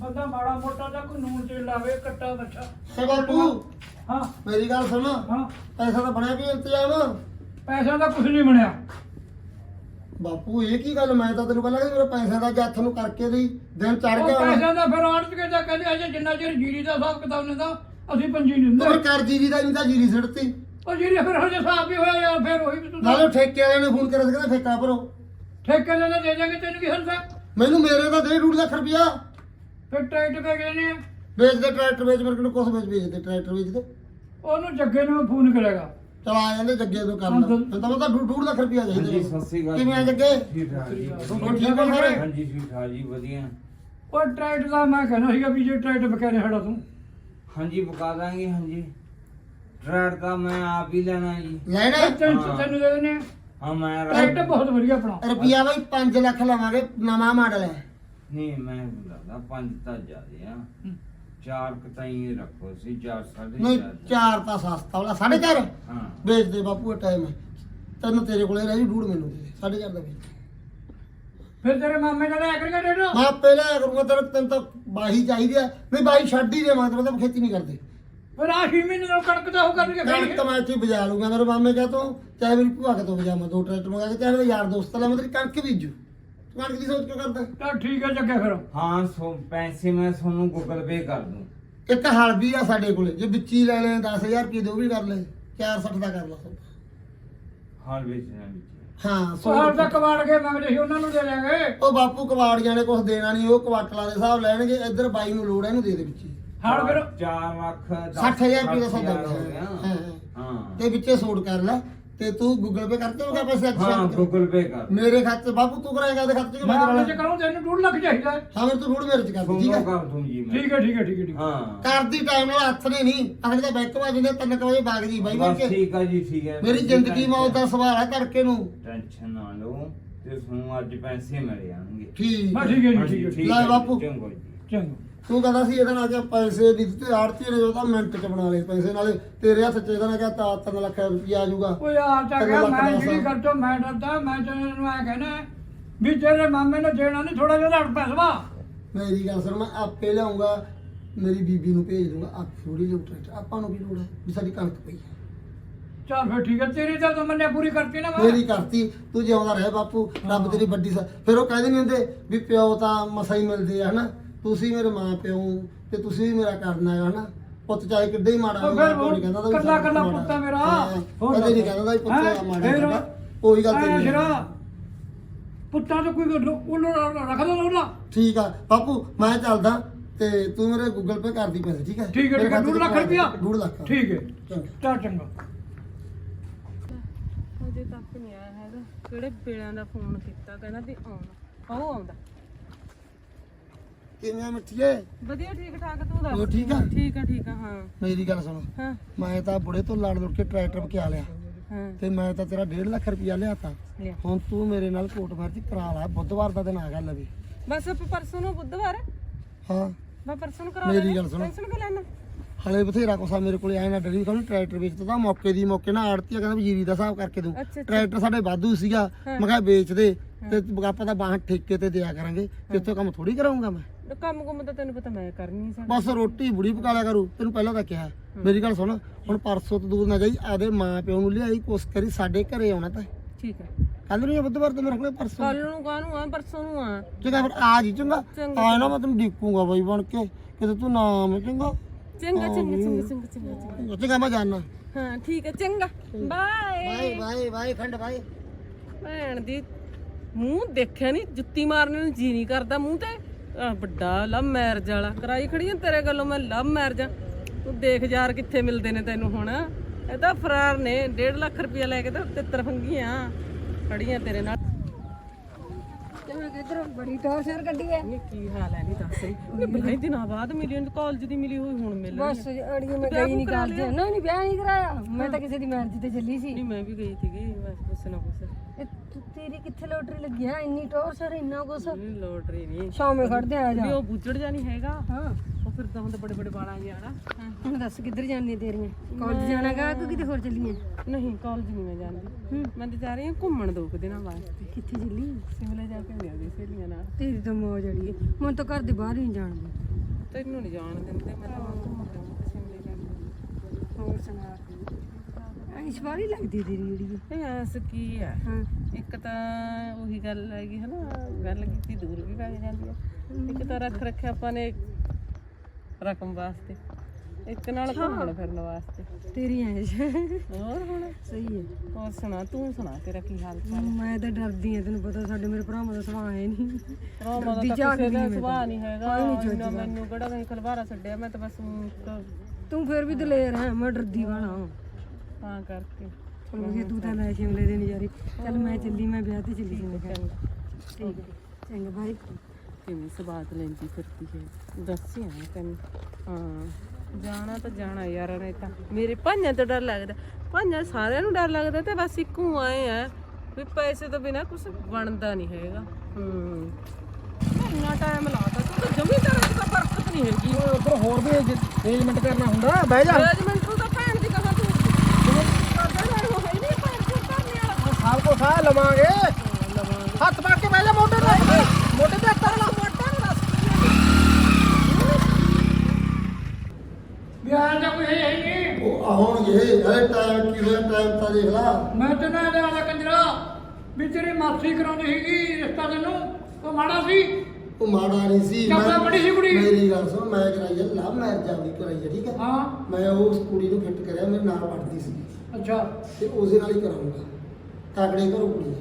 Speaker 3: ਬੰਦਾ ਮਾੜਾ ਮੋਟਾ ਤਾਂ ਕੋਈ ਨੂਨ ਤੇ ਲਾਵੇ ਕੱਟਾ ਬੱਚਾ
Speaker 1: ਹੈ ਬਾਪੂ
Speaker 3: ਹਾਂ।
Speaker 1: ਮੇਰੀ ਗੱਲ ਸੁਣ।
Speaker 3: ਹਾਂ।
Speaker 1: ਪੈਸਾ ਤਾਂ ਬਣਿਆ ਵੀ ਇੰਤਜ਼ਾਮ?
Speaker 3: ਪੈਸਿਆਂ ਦਾ ਕੁਝ ਨਹੀਂ ਬਣਿਆ।
Speaker 1: ਬਾਪੂ ਇਹ ਕੀ ਗੱਲ? ਮੈਂ ਤਾਂ ਤੈਨੂੰ ਪਹਿਲਾਂ ਕਿ ਮੇਰੇ ਪੈਸਿਆਂ ਦਾ ਜੱਥ ਨੂੰ ਕਰਕੇ ਦੀ ਦਿਨ ਚੜ
Speaker 3: ਉਹ
Speaker 1: ਗਿਆ ਹੁਣ
Speaker 3: ਪੈਸਿਆਂ ਦਾ ਫਿਰ ਆੜਤ ਕੇ ਤਾਂ ਕਹਿੰਦੇ ਅਜੇ ਜਿੰਨਾ ਚਿਰ ਜੀਰੀ ਦਾ ਹਿਸਾਬ ਕਿਤਾਬ ਨਹੀਂ ਦਾ ਅਸੀਂ ਪੰਜੀ ਨਹੀਂ
Speaker 1: ਤੂੰ
Speaker 3: ਹੁੰਦੇ
Speaker 1: ਕਰ ਜੀਰੀ ਦਾ ਨਹੀਂ ਤਾਂ ਜੀਰੀ ਸਿੱਟਤੀ।
Speaker 3: ਉਹ ਜੀਰੀ ਫਿਰ ਹਜੇ ਹਿਸਾਬ ਵੀ ਹੋਇਆ ਯਾਰ ਫਿਰ ਉਹੀ ਵੀ ਤੂੰ
Speaker 1: ਨਾਲੇ ਠੇਕੇ ਵਾਲਿਆਂ ਨੇ ਫੋਨ ਕਰਿਆ ਸੀ ਕਹਿੰਦਾ ਠੇਕਾ ਭਰੋ।
Speaker 3: ਠੇਕੇ ਦੇ ਨਾਲ ਦੇ ਜਾਗੇ ਤੈਨੂੰ ਕੀ ਹੁੰਦਾ
Speaker 1: ਮੈਨੂੰ ਮੇਰੇ ਦਾ ਦੇ 2 ਲੱਖ ਰੁਪਇਆ।
Speaker 3: ਫਿਰ ਟਰੈਕਟ ਤੇ ਗਏ ਨੇ
Speaker 1: ਵੇਚ ਦੇ ਟਰੈਕਟਰ ਵੇਚ ਮੇਰੇ ਕੋਲ ਕੁਛ ਵੇਚ ਵੇਚ ਦੇ ਟਰੈਕਟਰ ਵੇਚ ਦੇ
Speaker 3: ਉਹਨੂੰ ਜੱਗੇ ਨੂੰ ਫੋਨ ਕਰੇਗਾ
Speaker 1: ਚਲ ਆ ਜਾਂਦੇ ਜੱਗੇ ਤੋਂ
Speaker 3: ਹਾਂ,
Speaker 1: ਲਾ
Speaker 3: ਤਾਂ-
Speaker 1: ਮੈਂ ਤਾਂ 2 ਲੱਖ ਰੁਪਇਆ
Speaker 4: ਹਾਂਜੀ
Speaker 1: ਚਾਹੀਦਾ
Speaker 4: ਸਤਿ ਸ੍ਰੀ ਅਕਾਲ
Speaker 1: ਕਿਵੇਂ ਆ ਜੱਗੇ?
Speaker 4: ਠੀਕ ਠਾਕ ਜੀ।
Speaker 1: ਹੋਰ ਠੀਕ ਹੋ ਸਾਰੇ?
Speaker 4: ਹਾਂਜੀ ਠੀਕ ਠਾਕ ਜੀ ਵਧੀਆ।
Speaker 3: ਉਹ ਟਰੈਕਟ ਦਾ ਮੈਂ ਕਹਿਣਾ ਸੀਗਾ ਵੀ ਜੇ ਟਰੈਕਟ ਬਕੈਰੇ ਹੜਾ ਤੂੰ।
Speaker 4: ਹਾਂਜੀ ਪਕਾ ਦਾਂਗੇ ਹਾਂਜੀ। ਟਰੈਡ ਦਾ ਮੈਂ ਆਪ ਹੀ ਲੈਣਾ ਜੀ।
Speaker 1: ਲੈਣਾ
Speaker 3: ਤੈਨੂੰ। ਤੈਨੂੰ ਦੇ ਆ।
Speaker 4: ਹਾਂ ਮੈਂ
Speaker 3: ਟਰੈਕਟ ਬਹੁਤ ਵਧੀਆ ਆਪਣਾ।
Speaker 1: ਰੁਪਿਆ ਬਈ 5 ਲੱਖ ਲਵਾਂਗੇ ਨਵਾਂ ਮਾਡਲ ਹੈ।
Speaker 4: ਨਹੀਂ ਮੈਂ ਬੁਲਾਦਾ ਪੰਜ ਤਾਂ ਜ਼ਿਆਦੇ ਆ। ਚਾਰ ਕਤਾਈ ਰੱਖੋ ਸੀ ਚਾਰ ਸਾਢੇ
Speaker 1: ਨਹੀਂ
Speaker 4: ਚਾਰ
Speaker 1: ਚਾਰ ਤਾਂ ਸਸਤਾ ਵਾਲਾ 4.5
Speaker 4: ਹਾਂ।
Speaker 1: ਵੇਚ ਦੇ ਬਾਪੂ ਟਾਈਮ ਹੈ। ਤੈਨੂੰ ਤੇਰੇ ਕੋਲੇ ਰਹਿ ਜੂ ਡੂੜ ਮੈਨੂੰ ਦੇ ਦੇ 4.5 ਦਾ ਵੇਚ।
Speaker 3: ਫਿਰ ਤੇਰੇ ਮਾਮੇ ਦਾ ਲੈ ਕਰੇਗਾ ਡੇਢ।
Speaker 1: ਮੈਂ ਲਿਆ ਕਰੂੰਗਾ ਤੈਨੂੰ ਤੈਨੂੰ ਤਾਂ ਬਾਹੀ ਚਾਹੀਦੀ ਆ ਨਹੀਂ ਬਾਈ ਛੱਡ ਹੀ ਦੇ ਮੈਂ ਤਾਂ ਖੇਤੀ ਨਹੀਂ ਕਰਦੇ।
Speaker 3: ਫਿਰ ਆ ਛੇ ਮਹੀਨੇ ਨਾਲ ਕਣਕ ਦਾ ਉਹ ਕਰਕੇ
Speaker 1: ਕਣਕ ਤਾਂ ਮੈਂ ਇੱਥੇ ਹੀ ਬਜਾ ਲੂੰਗਾ ਮੇਰੇ ਮਾਮੇ ਕਹ ਤੋਂ ਚਾਹੇ ਮੇਰੀ ਭੂਆ ਕੇ ਤੋਂ ਬਜਾ ਮੈਂ ਦੋ ਟਰੈਕਟਰ ਮੰਗਾ ਕੇ ਚਾਹੇ ਮੇਰੇ ਯਾਰ ਦੋਸਤ ਲੈ ਮੈਂ ਤੇਰੀ ਕਣਕ ਬੀਜੂ। ਕਣਕ ਦੀ ਸੋਚ ਕੇ ਕਰਦਾ?
Speaker 3: ਤਾਂ ਠੀਕ ਹੈ ਜੱਗੇ ਫਿਰ।
Speaker 4: ਹਾਂ ਸੋ ਪੈਸੇ ਮੈਂ ਤੁਹਾਨੂੰ ਗੂਗਲ ਪੇ ਕਰ ਦੂੰ।
Speaker 1: ਇੱਕ ਹਲ ਵੀ ਆ ਸਾਡੇ ਕੋਲੇ। ਜੇ ਵਿੱਚੀ ਲੈ ਲੈ 10000 ਰੁਪਏ ਦੇ ਉਹ ਵੀ ਕਰ ਲੈ 460 ਦਾ ਕਰ ਲਾ
Speaker 4: ਹਾਲ ਵੇਚਣਾ ਵਿੱਚ।
Speaker 1: ਹਾਂ
Speaker 3: ਸੋਹਰ ਦਾ
Speaker 1: ਸੌ
Speaker 3: ਕਬਾੜ ਕੇ ਮੰਗਦੇ ਸੀ ਉਹਨਾਂ ਨੂੰ ਦੇ ਦਿਆਂਗੇ।
Speaker 1: ਉਹ ਬਾਪੂ ਕਵਾੜ ਜਾਣੇ ਕੁਝ ਦੇਣਾ ਨਹੀਂ ਉਹ ਕਵਾਟਲਾਂ ਦੇ ਹਿਸਾਬ ਲੈਣਗੇ ਇੱਧਰ ਬਾਈ ਨੂੰ ਲੋੜ ਹੈ ਇਹਨੂੰ ਦੇ ਦੇ ਵਿੱਚੀ।
Speaker 3: ਹਾਲ ਫਿਰ
Speaker 4: 4 ਲੱਖ
Speaker 1: 60000 ਰੁਪਏ ਦਾ ਸੌਦਾ
Speaker 4: ਹੋ
Speaker 1: ਹੋ
Speaker 4: ਗਿਆ।
Speaker 1: ਹਾਂ
Speaker 4: ਹਾਂ।
Speaker 1: ਤੇ ਵਿੱਚੇ ਸੋੜ ਕਰ ਲੈ। ਤੇ ਤੂੰ ਗੂਗਲ ਪੇ ਕਰਤੇ ਹੋਗਾ ਪੈਸੇ
Speaker 4: ਹਾਂ
Speaker 1: ਐਕਸੈਪਟ
Speaker 4: ਗੂਗਲ ਪੇ ਕਰ।
Speaker 1: ਮੇਰੇ ਖਾਤੇ ਬਾਪੂ ਤੂੰ ਕਰਾਏਗਾ ਉਹਦੇ ਖਾਤੇ ਚ
Speaker 3: ਮੈਂ
Speaker 1: ਮੈਂ
Speaker 3: ਆਪਣੇ ਚ ਕਰਾਂ ਤੈਨੂੰ 2 ਲੱਖ ਚਾਹੀਦਾ ਹੈ।
Speaker 1: ਮੇਰੇ ਤੋਂ ਥੋੜੀ ਮੇਰੇ ਚ ਕਰ ਦੇ, ਠੀਕ ਹੈ?
Speaker 4: ਕਰ ਮੈਂ।
Speaker 3: ਠੀਕ ਹੈ ਠੀਕ ਹੈ ਠੀਕ ਹੈ ਠੀਕ ਹੈ।
Speaker 4: ਹਾਂ।
Speaker 1: ਕਰਦੀ ਟਾਈਮ ਨਾਲ ਹੱਥ ਨੇ ਨਹੀਂ ਅਗਲੇ ਦਾ ਬੈਂਕ ਵਾ ਜਿੰਦੇ ਤਿੰਨ ਕੁ ਵਜੇ ਬਾਗ ਜੀ ਬਾਈ ਬਣ
Speaker 4: ਬਸ
Speaker 1: ਕੇ।
Speaker 4: ਠੀਕ ਆ ਜੀ ਠੀਕ ਹੈ।
Speaker 1: ਮੇਰੀ ਜ਼ਿੰਦਗੀ ਮੌਤ ਦਾ ਸਵਾਲ ਹੈ ਤੜਕੇ ਨੂੰ।
Speaker 4: ਟੈਨਸ਼ਨ ਨਾ ਲਓ ਤੇ ਤੁਹਾਨੂੰ ਅੱਜ ਪੈਸੇ ਮਿਲ ਜਾਣਗੇ।
Speaker 1: ਠੀਕ।
Speaker 3: ਬਸ
Speaker 1: ਹੈ।
Speaker 3: ਠੀਕ ਹੈ ਜੀ ਠੀਕ ਹੈ
Speaker 4: ਠੀਕ
Speaker 1: ਲੈ ਬਾਪੂ।
Speaker 4: ਚੰਗੋ ਜੀ।
Speaker 3: ਚੰਗਾ।
Speaker 1: ਤੂੰ ਕਹਿੰਦਾ ਸੀ ਇਹਦੇ ਨਾਲ ਕਿ ਪੈਸੇ ਨਹੀਂ ਦਿੱਤੇ ਆੜਤੀ ਨੇ ਉਹਦਾ ਮਿੰਟ ਚ ਬਣਾ ਲਏ ਪੈਸੇ ਨਾਲੇ ਤੇਰੇ ਹੱਥ ਚ ਇਹਦਾ ਨਾਲ ਕਿ ਤਾਂ 3 ਲੱਖ ਰੁਪਇਆ ਆ ਜਾਊਗਾ।
Speaker 3: ਓਏ ਆ ਤਾਂ ਗਿਆ ਮੈਂ ਜਿਹੜੀ। ਕਰਦਾ ਮੈਂ ਡਰਦਾ ਮੈਂ ਤੈਨੂੰ ਐ ਕਹਿਣਾ ਵੀ ਤੇਰੇ ਮਾਮੇ ਨੂੰ ਦੇਣਾ ਨਹੀਂ ਥੋੜਾ ਜਿਹਾ ਲੜ ਪੈਸਵਾ
Speaker 1: ਮੇਰੀ ਗੱਲ ਸੁਣ ਮੈਂ ਆਪੇ ਲਿਆਉਂਗਾ ਮੇਰੀ ਬੀਬੀ ਨੂੰ ਭੇਜ ਦੂੰਗਾ ਆਪ ਥੋੜੀ ਜਿਹੀ ਟਰੈਕਟਰ ਆਪਾਂ ਨੂੰ ਵੀ ਲੋੜ ਹੈ ਵੀ ਸਾਡੀ ਕਣਕ ਪਈ ਹੈ।
Speaker 3: ਚੱਲ ਫਿਰ ਠੀਕ ਹੈ ਤੇਰੀ ਤਾਂ ਤਮੰਨੇ ਪੂਰੀ ਕਰਤੀ ਨਾ ਮੈਂ।
Speaker 1: ਮੇਰੀ ਕਰਤੀ ਤੂੰ ਜਿਉਂਦਾ ਰਹਿ ਬਾਪੂ ਰੱਬ ਤੇਰੀ ਵੱਡੀ ਸਾ ਫਿਰ ਉਹ ਕਹਿੰਦੇ ਨਹੀਂ ਹੁੰਦੇ ਵੀ ਪਿਓ ਤਾਂ ਮਸਾ ਹੀ ਮਿਲਦੇ ਆ ਹਨਾ? ਤੁਸੀਂ ਮੇਰੇ ਮਾਂ ਪਿਓ ਤੇ ਤੁਸੀਂ ਵੀ ਮੇਰਾ ਕਰਨਾ ਹੈ ਹਨਾ ਪੁੱਤ ਚਾਹੇ ਕਿੱਡੇ ਹੀ ਮਾੜਾ
Speaker 3: ਉਹ
Speaker 1: ਹੋਵੇ,
Speaker 3: ਫਿਰ
Speaker 1: ਕੋਈ ਨੀ ਕਹਿੰਦਾ ਤਾਂ ਵੀ
Speaker 3: ਕੱਲਾ ਕੱਲਾ। ਪੁੱਤ ਹੈ ਮੇਰਾ।
Speaker 1: ਹਾਂ,
Speaker 3: ਹੋਰ
Speaker 1: ਕਦੇ ਨਹੀਂ। ਕਹਿੰਦਾ ਵੀ ਪੁੱਤ
Speaker 3: ਹੈਂ?
Speaker 1: ਆ ਮਾੜਾ। ਉਹੀ ਗੱਲ
Speaker 3: ਐਂ
Speaker 1: ਤੇਰੀ
Speaker 3: ਸ਼ਰਾ,
Speaker 1: ਹੈ।
Speaker 3: ਪੁੱਤਾਂ ਤੋਂ ਕੋਈ ਉਹਨੂੰ ਰੱਖਦਾ ਉਹਦਾ
Speaker 1: ਠੀਕ ਆ। ਬਾਪੂ ਮੈਂ ਚੱਲਦਾ ਤੇ ਤੂੰ ਮੇਰੇ ਗੂਗਲ ਪੇ ਕਰਦੀ ਪੈਸੇ ਠੀਕ ਹੈ
Speaker 3: ਠੀਕ ਹੈ ਠੀਕ ਹੈ
Speaker 1: ਖਾਤੇ
Speaker 3: 2
Speaker 1: ਚ
Speaker 3: ਲੱਖ
Speaker 1: ਦੇ।
Speaker 3: ਰੁਪਇਆ
Speaker 1: ਡੂਢ ਲੱਖ।
Speaker 3: ਠੀਕ ਹੈ। ਚੱਲ ਚੰਗਾ।
Speaker 5: ਅਜੇ ਤੱਕ ਨਹੀਂ ਆਇਆ ਹੈਗਾ। ਕਿਹੜੇ ਵੇਲਿਆਂ ਦਾ ਫੋਨ ਕੀਤਾ? ਕਹਿੰਦਾ ਵੀ ਆਉਣਾ। ਉਹ ਆਉਂਦਾ।
Speaker 1: ਕਿਵੇਂ ਆ ਮਿੱਠੀਏ?
Speaker 5: ਵਧੀਆ ਠੀਕ ਠਾਕ ਤੂੰ ਦੱਸ?
Speaker 1: ਹੋਰ ਠੀਕ ਆ?
Speaker 5: ਠੀਕ ਆ ਠੀਕ ਆ ਹਾਂ।
Speaker 1: ਮੇਰੀ ਗੱਲ ਸੁਣ।
Speaker 5: ਹਾਂ।
Speaker 1: ਮੈਂ ਤਾਂ ਬੁੜੇ ਤੋਂ ਲੜ ਲੜ ਕੇ ਟਰੈਕਟਰ ਬਕਿਆ ਲਿਆ।
Speaker 5: ਹਾਂ।
Speaker 1: ਤੇ ਮੈਂ ਤਾਂ ਤੇਰਾ 1.5 ਲੱਖ ਰੁਪਇਆ ਲਿਆਤਾ।
Speaker 5: ਲਿਆ।
Speaker 1: ਹੁਣ ਤੂੰ ਮੇਰੇ ਨਾਲ ਕੋਟ ਮਾਰਜੀ ਕਰਾ ਲਾ ਬੁੱਧਵਾਰ ਦਾ ਦਿਨ ਆ ਗਿਆ ਲਵੀ।
Speaker 5: ਬਸ ਆਪਾਂ ਪਰਸੋਂ ਨੂੰ ਬੁੱਧਵਾਰ?
Speaker 1: ਹਾਂ।
Speaker 5: ਮੈਂ ਪਰਸੋਂ ਨੂੰ ਕਰਾ
Speaker 1: ਮੇਰੀ। ਗੱਲ ਸੁਣੋ।
Speaker 5: ਟੈਨਸ਼ਨ ਲੈਣਾ
Speaker 1: ਹਲੇ ਬਥੇਰਾ ਕੋਸਾ ਮੇਰੇ ਕੋਲੇ ਆਇਆ ਨਾ ਡਰੀ ਕਹਿੰਦਾ ਟਰੈਕਟਰ ਵੇਚਦਾ ਤਾਂ ਮੌਕੇ ਦੀ ਮੌਕੇ ਨਾ ਆੜਤੀ ਕਹਿੰਦਾ ਵੀ ਜੀਰੀ ਦਾ ਹਿਸਾਬ ਕਰਕੇ ਦੂੰ
Speaker 5: ਅੱਛਾ, ਅੱਛਾ।
Speaker 1: ਟਰੈਕਟਰ ਸਾਡੇ ਵਾਧੂ ਸੀਗਾ। ਮੈਂ ਕਿਹਾ ਵੇਚ ਦੇ ਤੇ ਆਪਾਂ ਤਾਂ ਬਾਹਰ ਠੇਕੇ ਤੇ ਦਿਆ ਕਰਾਂਗੇ ਇੱਥੋਂ ਕੰਮ ਥੋੜੀ ਕਰਾਉਂਗਾ ਮੈਂ।
Speaker 5: ਕੰਮ ਕੁਮ ਤਾਂ ਤੈਨੂੰ ਪਤਾ ਮੈਂ ਕਰ ਨਹੀਂ ਸਕਦਾ।
Speaker 1: ਬਸ ਰੋਟੀ ਬੁੜੀ ਪਕਾ ਲਿਆ ਕਰੂ। ਤੈਨੂੰ ਪਹਿਲਾਂ ਤਾਂ ਕਿਹਾ। ਮੇਰੀ ਗੱਲ ਸੁਣ ਹੁਣ ਪਰਸੋਂ ਤੋਂ ਦੂਰ ਨਾ ਜਾਈ ਆਦੇ ਮਾਂ ਪਿਓ ਨੂੰ ਲਿਆਈ ਕੋਸ ਕਰੀ ਸਾਡੇ ਘਰੇ ਆਉਣਾ ਤਾਂ।
Speaker 5: ਠੀਕ ਹੈ।
Speaker 1: ਕੱਲ ਨੂੰ ਜਾਂ ਬੁੱਧਵਾਰ ਤੇ ਮੇਰੇ ਕੋਲੇ ਪਰਸੋਂ।
Speaker 5: ਕੱਲ ਨੂੰ ਕਾਹਨੂੰ ਆ ਪਰਸੋਂ ਨੂੰ ਆ।
Speaker 1: ਚੰਗਾ ਫਿਰ ਆ ਜੀ ਚੰਗਾ।
Speaker 5: ਚੰਗਾ।
Speaker 1: ਆ ਨਾ ਮੈਂ ਤੈਨੂੰ ਡੀਕੂਗਾ ਬਾਈ ਬਣ ਕੇ। ਕਿਤੇ ਤੂੰ ਨਾ ਮੈਂ ਚੰਗਾ।
Speaker 5: ਚੰਗਾ ਚੰਗਾ ਚੰਗਾ ਚੰਗਾ ਚੰਗਾ ਚੰਗਾ।
Speaker 1: ਚੰਗਾ ਮੈਂ ਜਾਣਾ।
Speaker 5: ਹਾਂ ਠੀਕ ਹੈ ਚੰਗਾ। ਬਾਏ
Speaker 1: ਬਾਏ ਬਾਏ ਬਾਏ ਖੰਡ ਬਾਏ
Speaker 5: ਭੈਣ ਦੀ ਮੂੰਹ ਦੇਖਿਆ ਨਹੀਂ ਜੁੱਤੀ ਮਾਰਨ ਨੂੰ ਜੀ ਨਹੀਂ ਕਰਦਾ ਮੂੰਹ ਤੇ। ਆਹ ਵੱਡਾ ਲਵ ਮੈਰਜ ਵਾਲਾ। ਕਰਾਈ ਖੜੀ ਆ ਤੇਰੇ ਗੱਲੋਂ ਮੈਂ ਲਵ ਮੈਰਜ ਤੂੰ ਦੇਖ ਯਾਰ ਕਿੱਥੇ ਮਿਲਦੇ ਨੇ ਤੈਨੂੰ ਹੁਣ। ਇਹ ਤਾਂ ਫਰਾਰ ਨੇ 1.5 ਲੱਖ ਰੁਪਇਆ ਲੈ ਕੇ ਤਾਂ ਤਿੱਤਰ ਫੰਗੀਆਂ। ਖੜੀਆਂ ਤੇਰੇ ਨਾਲ।
Speaker 2: ਕਿਧਰ? ਬੜੀ ਟੌਰਚਰ ਕੱਢੀ ਹੈ
Speaker 5: ਨਹੀਂ ਕੀ ਹਾਲ ਹੈ ਨਹੀਂ ਦੱਸ ਨਹੀਂ ਬਲਾਈ ਦਿਨਾਂ ਬਾਅਦ ਮਿਲੀ ਉਹਨੂੰ ਕਾਲਜ ਦੀ ਮਿਲੀ ਹੋਈ ਹੁਣ ਮਿਲ
Speaker 2: ਬਸ ਅੜੀਏ ਮੈਂ ਗਈ ਨਹੀਂ ਕਾਲਜ ਨਾ ਨਹੀਂ ਵਿਆਹ ਨਹੀਂ ਕਰਾਇਆ। ਮੈਂ ਤਾਂ ਕਿਸੇ ਦੀ ਮੈਰਿਜ ਤੇ ਚੱਲੀ ਸੀ।
Speaker 5: ਨਹੀਂ ਮੈਂ ਵੀ ਗਈ ਸੀਗੀ ਬਸ ਕੁਛ ਨਾ ਕੁਛ।
Speaker 2: ਇਹ ਤੂੰ- ਤੇਰੀ ਕਿੱਥੇ ਲੋਟਰੀ ਲੱਗੀ ਆ ਇੰਨੀ ਟੌਰਚਰ ਇੰਨਾ ਕੁਛ।
Speaker 5: ਨਹੀਂ ਲੋਟਰੀ ਨਹੀਂ।
Speaker 2: ਸ਼ਾਮੇ ਖੜਦੇ ਆ
Speaker 5: ਵੀ
Speaker 2: ਜਾ
Speaker 5: ਉਹ ਬੁੱਝੜ ਜਾ ਨਹੀਂ ਹੈਗਾ।
Speaker 2: ਹਾਂ।
Speaker 5: ਉਹ ਫਿਰਦਾ ਹੁੰਦਾ ਬੜੇ ਬੜੇ ਵਾਲਾਂ ਜਿਹਾ ਨਾ।
Speaker 2: ਹੁਣ ਦੱਸ ਕਿੱਧਰ ਜਾਂਦੀਆਂ ਤੇਰੀਆਂ? ਕਾਲਜ ਜਾਣਾਗਾ ਕਿ ਕਿਤੇ ਹੋਰ ਚੱਲੀਆਂ
Speaker 5: ਨਹੀਂ ਕਾਲਜ ਨਹੀਂ ਮੈਂ ਜਾਂਦੀ। ਮੈਂ ਤਾਂ ਜਾ ਰਹੀ ਹਾਂ ਘੁੰਮਣ ਦੋ ਕੁ ਦਿਨਾਂ ਵਾਸਤੇ
Speaker 2: ਕਿੱਥੇ ਚੱਲੀ?
Speaker 5: ਸਿਮਲੇ ਜਾ ਕੇ ਆਉਂਦੀ ਸਹੇਲੀਆਂ ਨਾਲ।
Speaker 2: ਤੇਰੀ ਤਾਂ ਮੌਜ ਅੜੀ ਹੈ। ਮੈਂ ਤਾਂ ਘਰ ਦੇ ਬਾਹਰ ਹੀ ਨਹੀਂ ਜਾਣਦੀ
Speaker 5: ਤੈਨੂੰ ਨਹੀਂ ਜਾਣ ਦਿੰਦੇ ਮੈਂ ਤਾਂ ਘੁੰਮਣ ਜਾਊਂਗੀ ਸਿਮਲੇ ਜਾ ਕੇ।
Speaker 2: ਹੋਰ ਸੁਣਾ। ਇਸ ਵਾਰੀ ਲੱਗਦੀ ਤੇਰੀ ਜਿਹੜੀ
Speaker 5: ਇਹ। ਐਸ ਕੀ ਹੈ
Speaker 2: ਹਾਂ।
Speaker 5: ਇੱਕ ਤਾਂ ਉਹੀ ਗੱਲ ਹੈਗੀ ਹੈ ਨਾ ਗੱਲ ਕੀਤੀ ਦੂਰ ਵੀ ਪੈ ਜਾਂਦੀ ਹੈ ਇੱਕ ਤਾਂ ਰੱਖ ਰੱਖਿਆ ਆਪਾਂ ਨੇ ਰਕਮ ਵਾਸਤੇ। ਇੱਕ ਨਾਲ ਘੁੰਮਣ ਫਿਰਨ ਵਾਸਤੇ।
Speaker 2: ਤੇਰੀ ਐਸ਼
Speaker 5: ਹੋਰ ਹੁਣ?
Speaker 2: ਸਹੀ ਹੈ
Speaker 5: ਹੋਰ ਸੁਣਾ ਤੂੰ ਸੁਣਾ ਤੇਰਾ ਕੀ ਹਾਲ ਚਾਲ?
Speaker 2: ਮੈਂ ਤਾਂ ਡਰਦੀ ਆ ਤੈਨੂੰ ਪਤਾ ਸਾਡੇ ਮੇਰੇ ਭਰਾਵਾਂ ਦਾ ਸੁਭਾਅ ਹੈ ਨਹੀਂ।
Speaker 5: ਰੋਮਾ ਦਾ ਕਿਸੇ ਦਾ ਸੁਭਾਅ ਨਹੀਂ ਹੈਗਾ। ਇੰਨਾ ਮੈਨੂੰ ਕਿਹੜਾ ਕਹੀਂ ਖਲਵਾਰਾ ਛੱਡਿਆ ਮੈਂ ਤਾਂ ਬਸ ਤਾਂ
Speaker 2: ਫਿਰ ਵੀ ਦਲੇਰ ਹੈ ਮੈਂ ਡਰਦੀ ਵਾਲਾ
Speaker 5: ਤਾਂ ਕਰਕੇ।
Speaker 2: ਚਲ ਵੀ ਤੂੰ ਤਾਂ ਲੈ ਸ਼ਿਮਲੇ ਦੇ ਨਜ਼ਾਰੇ। ਚੱਲ ਮੈਂ ਚੱਲੀ ਮੈਂ ਵਿਆਹ ਤੇ ਚੱਲੀ ਸੀ
Speaker 5: ਚੰਗਾ।
Speaker 2: ਠੀਕ ਚੰਗਾ ਬਾਈ
Speaker 5: ਕਿਵੇਂ ਸਬਾਤ ਲੈਂਦੀ ਫਿਰਦੀ ਹੈ? ਦੱਸਿਆ ਮੈਂ ਤੈਨੂੰ। ਹਾਂ। ਜਾਣਾ ਤਾਂ ਜਾਣਾ ਯਾਰ ਨੇ ਤਾਂ ਮੇਰੇ ਭਾਈਆਂ ਤੋਂ ਡਰ ਲੱਗਦਾ। ਭਾਈਆਂ ਸਾਰਿਆਂ ਨੂੰ ਡਰ ਲੱਗਦਾ ਤੇ ਬਸ ਇੱਕੋ ਆਏ ਆ। ਵੀ ਪੈਸੇ ਤੋਂ ਬਿਨਾ ਕੁਝ ਬਣਦਾ ਨਹੀਂ ਹੈਗਾ। ਹੂੰ। ਇੰਨਾ ਟਾਈਮ ਲਾਤਾ ਤੂੰ ਤਾਂ ਜਮੀ ਤਰ੍ਹਾਂ ਦੀ ਤਾਂ ਬਰਕਤ ਨਹੀਂ ਹੈਗੀ।
Speaker 3: ਉੱਧਰ ਹੋਰ ਵੀ ਅਰੇਂਜਮੈਂਟ ਕਰਨਾ ਹੁੰਦਾ। ਬਹਿ ਜਾ
Speaker 5: ਅਰੇਂਜਮੈਂਟ ਤੂੰ ਤਾਂ ਭੈਣ ਦੀ ਕਹਾ ਤੂੰ ਕਰਦਾ ਨਾ ਉਹ ਹੈ ਨਹੀਂ ਭੈਣ ਤੂੰ ਕਰਨੇ
Speaker 3: ਆ ਲਵਾਂਗੇ। ਹੱਥ ਪਾ ਕੇ ਬਹਿ ਜਾ ਮੋਢੇ ਤੇ। ਮੋਢੇ ਤੇ ਹੱਥ ਲਾ
Speaker 5: ਮੋਟਾ ਨੂੰ ਦੱਸ
Speaker 3: ਵਿਆਹ ਦਾ ਕੋਈ ਹੈ ਹੀ ਨਹੀਂ।
Speaker 1: ਉਹ ਆਉਣਗੇ। ਇਹ ਟਾਈਮ ਕੀ ਹੋਇਆ ਟਾਈਮ ਤਾਂ ਦੇਖ ਲਾ।
Speaker 3: ਮੈਂ ਤੇ ਨਾ ਇਹਦਾ ਵਾਲਾ ਕੰਜਰਾ। ਵੀ ਤੇਰੀ ਮਾਸੀ ਕਰਾਉਂਦੀ ਸੀਗੀ ਰਿਸ਼ਤਾ ਤੈਨੂੰ ਉਹ ਮਾੜਾ ਸੀ?
Speaker 1: ਉਹ ਮਾੜਾ ਨਹੀਂ ਸੀ।
Speaker 3: ਚੱਪਲਾਂ ਬੜੀ ਸੀ ਕੁੜੀ।
Speaker 1: ਮੇਰੀ ਗੱਲ ਸੁਣ ਮੈਂ ਕਰਾਈ ਆ ਲਵ ਮੈਰਿਜ ਆਪਦੀ ਕਰਾਈ ਆ ਠੀਕ ਹੈ
Speaker 3: ਹਾਂ।
Speaker 1: ਮੈਂ ਉਸ ਕੁੜੀ ਨੂੰ ਫਿੱਟ ਕਰਿਆ ਮੇਰੇ ਨਾਲ ਪੜਦੀ ਸੀ
Speaker 3: ਅੱਛਾ।
Speaker 1: ਤੇ ਉਸੇ ਨਾਲ ਹੀ ਕਰਾਉਂਗਾ ਤਾਕੜੇ ਘਰੋਂ ਕੁੜੀ।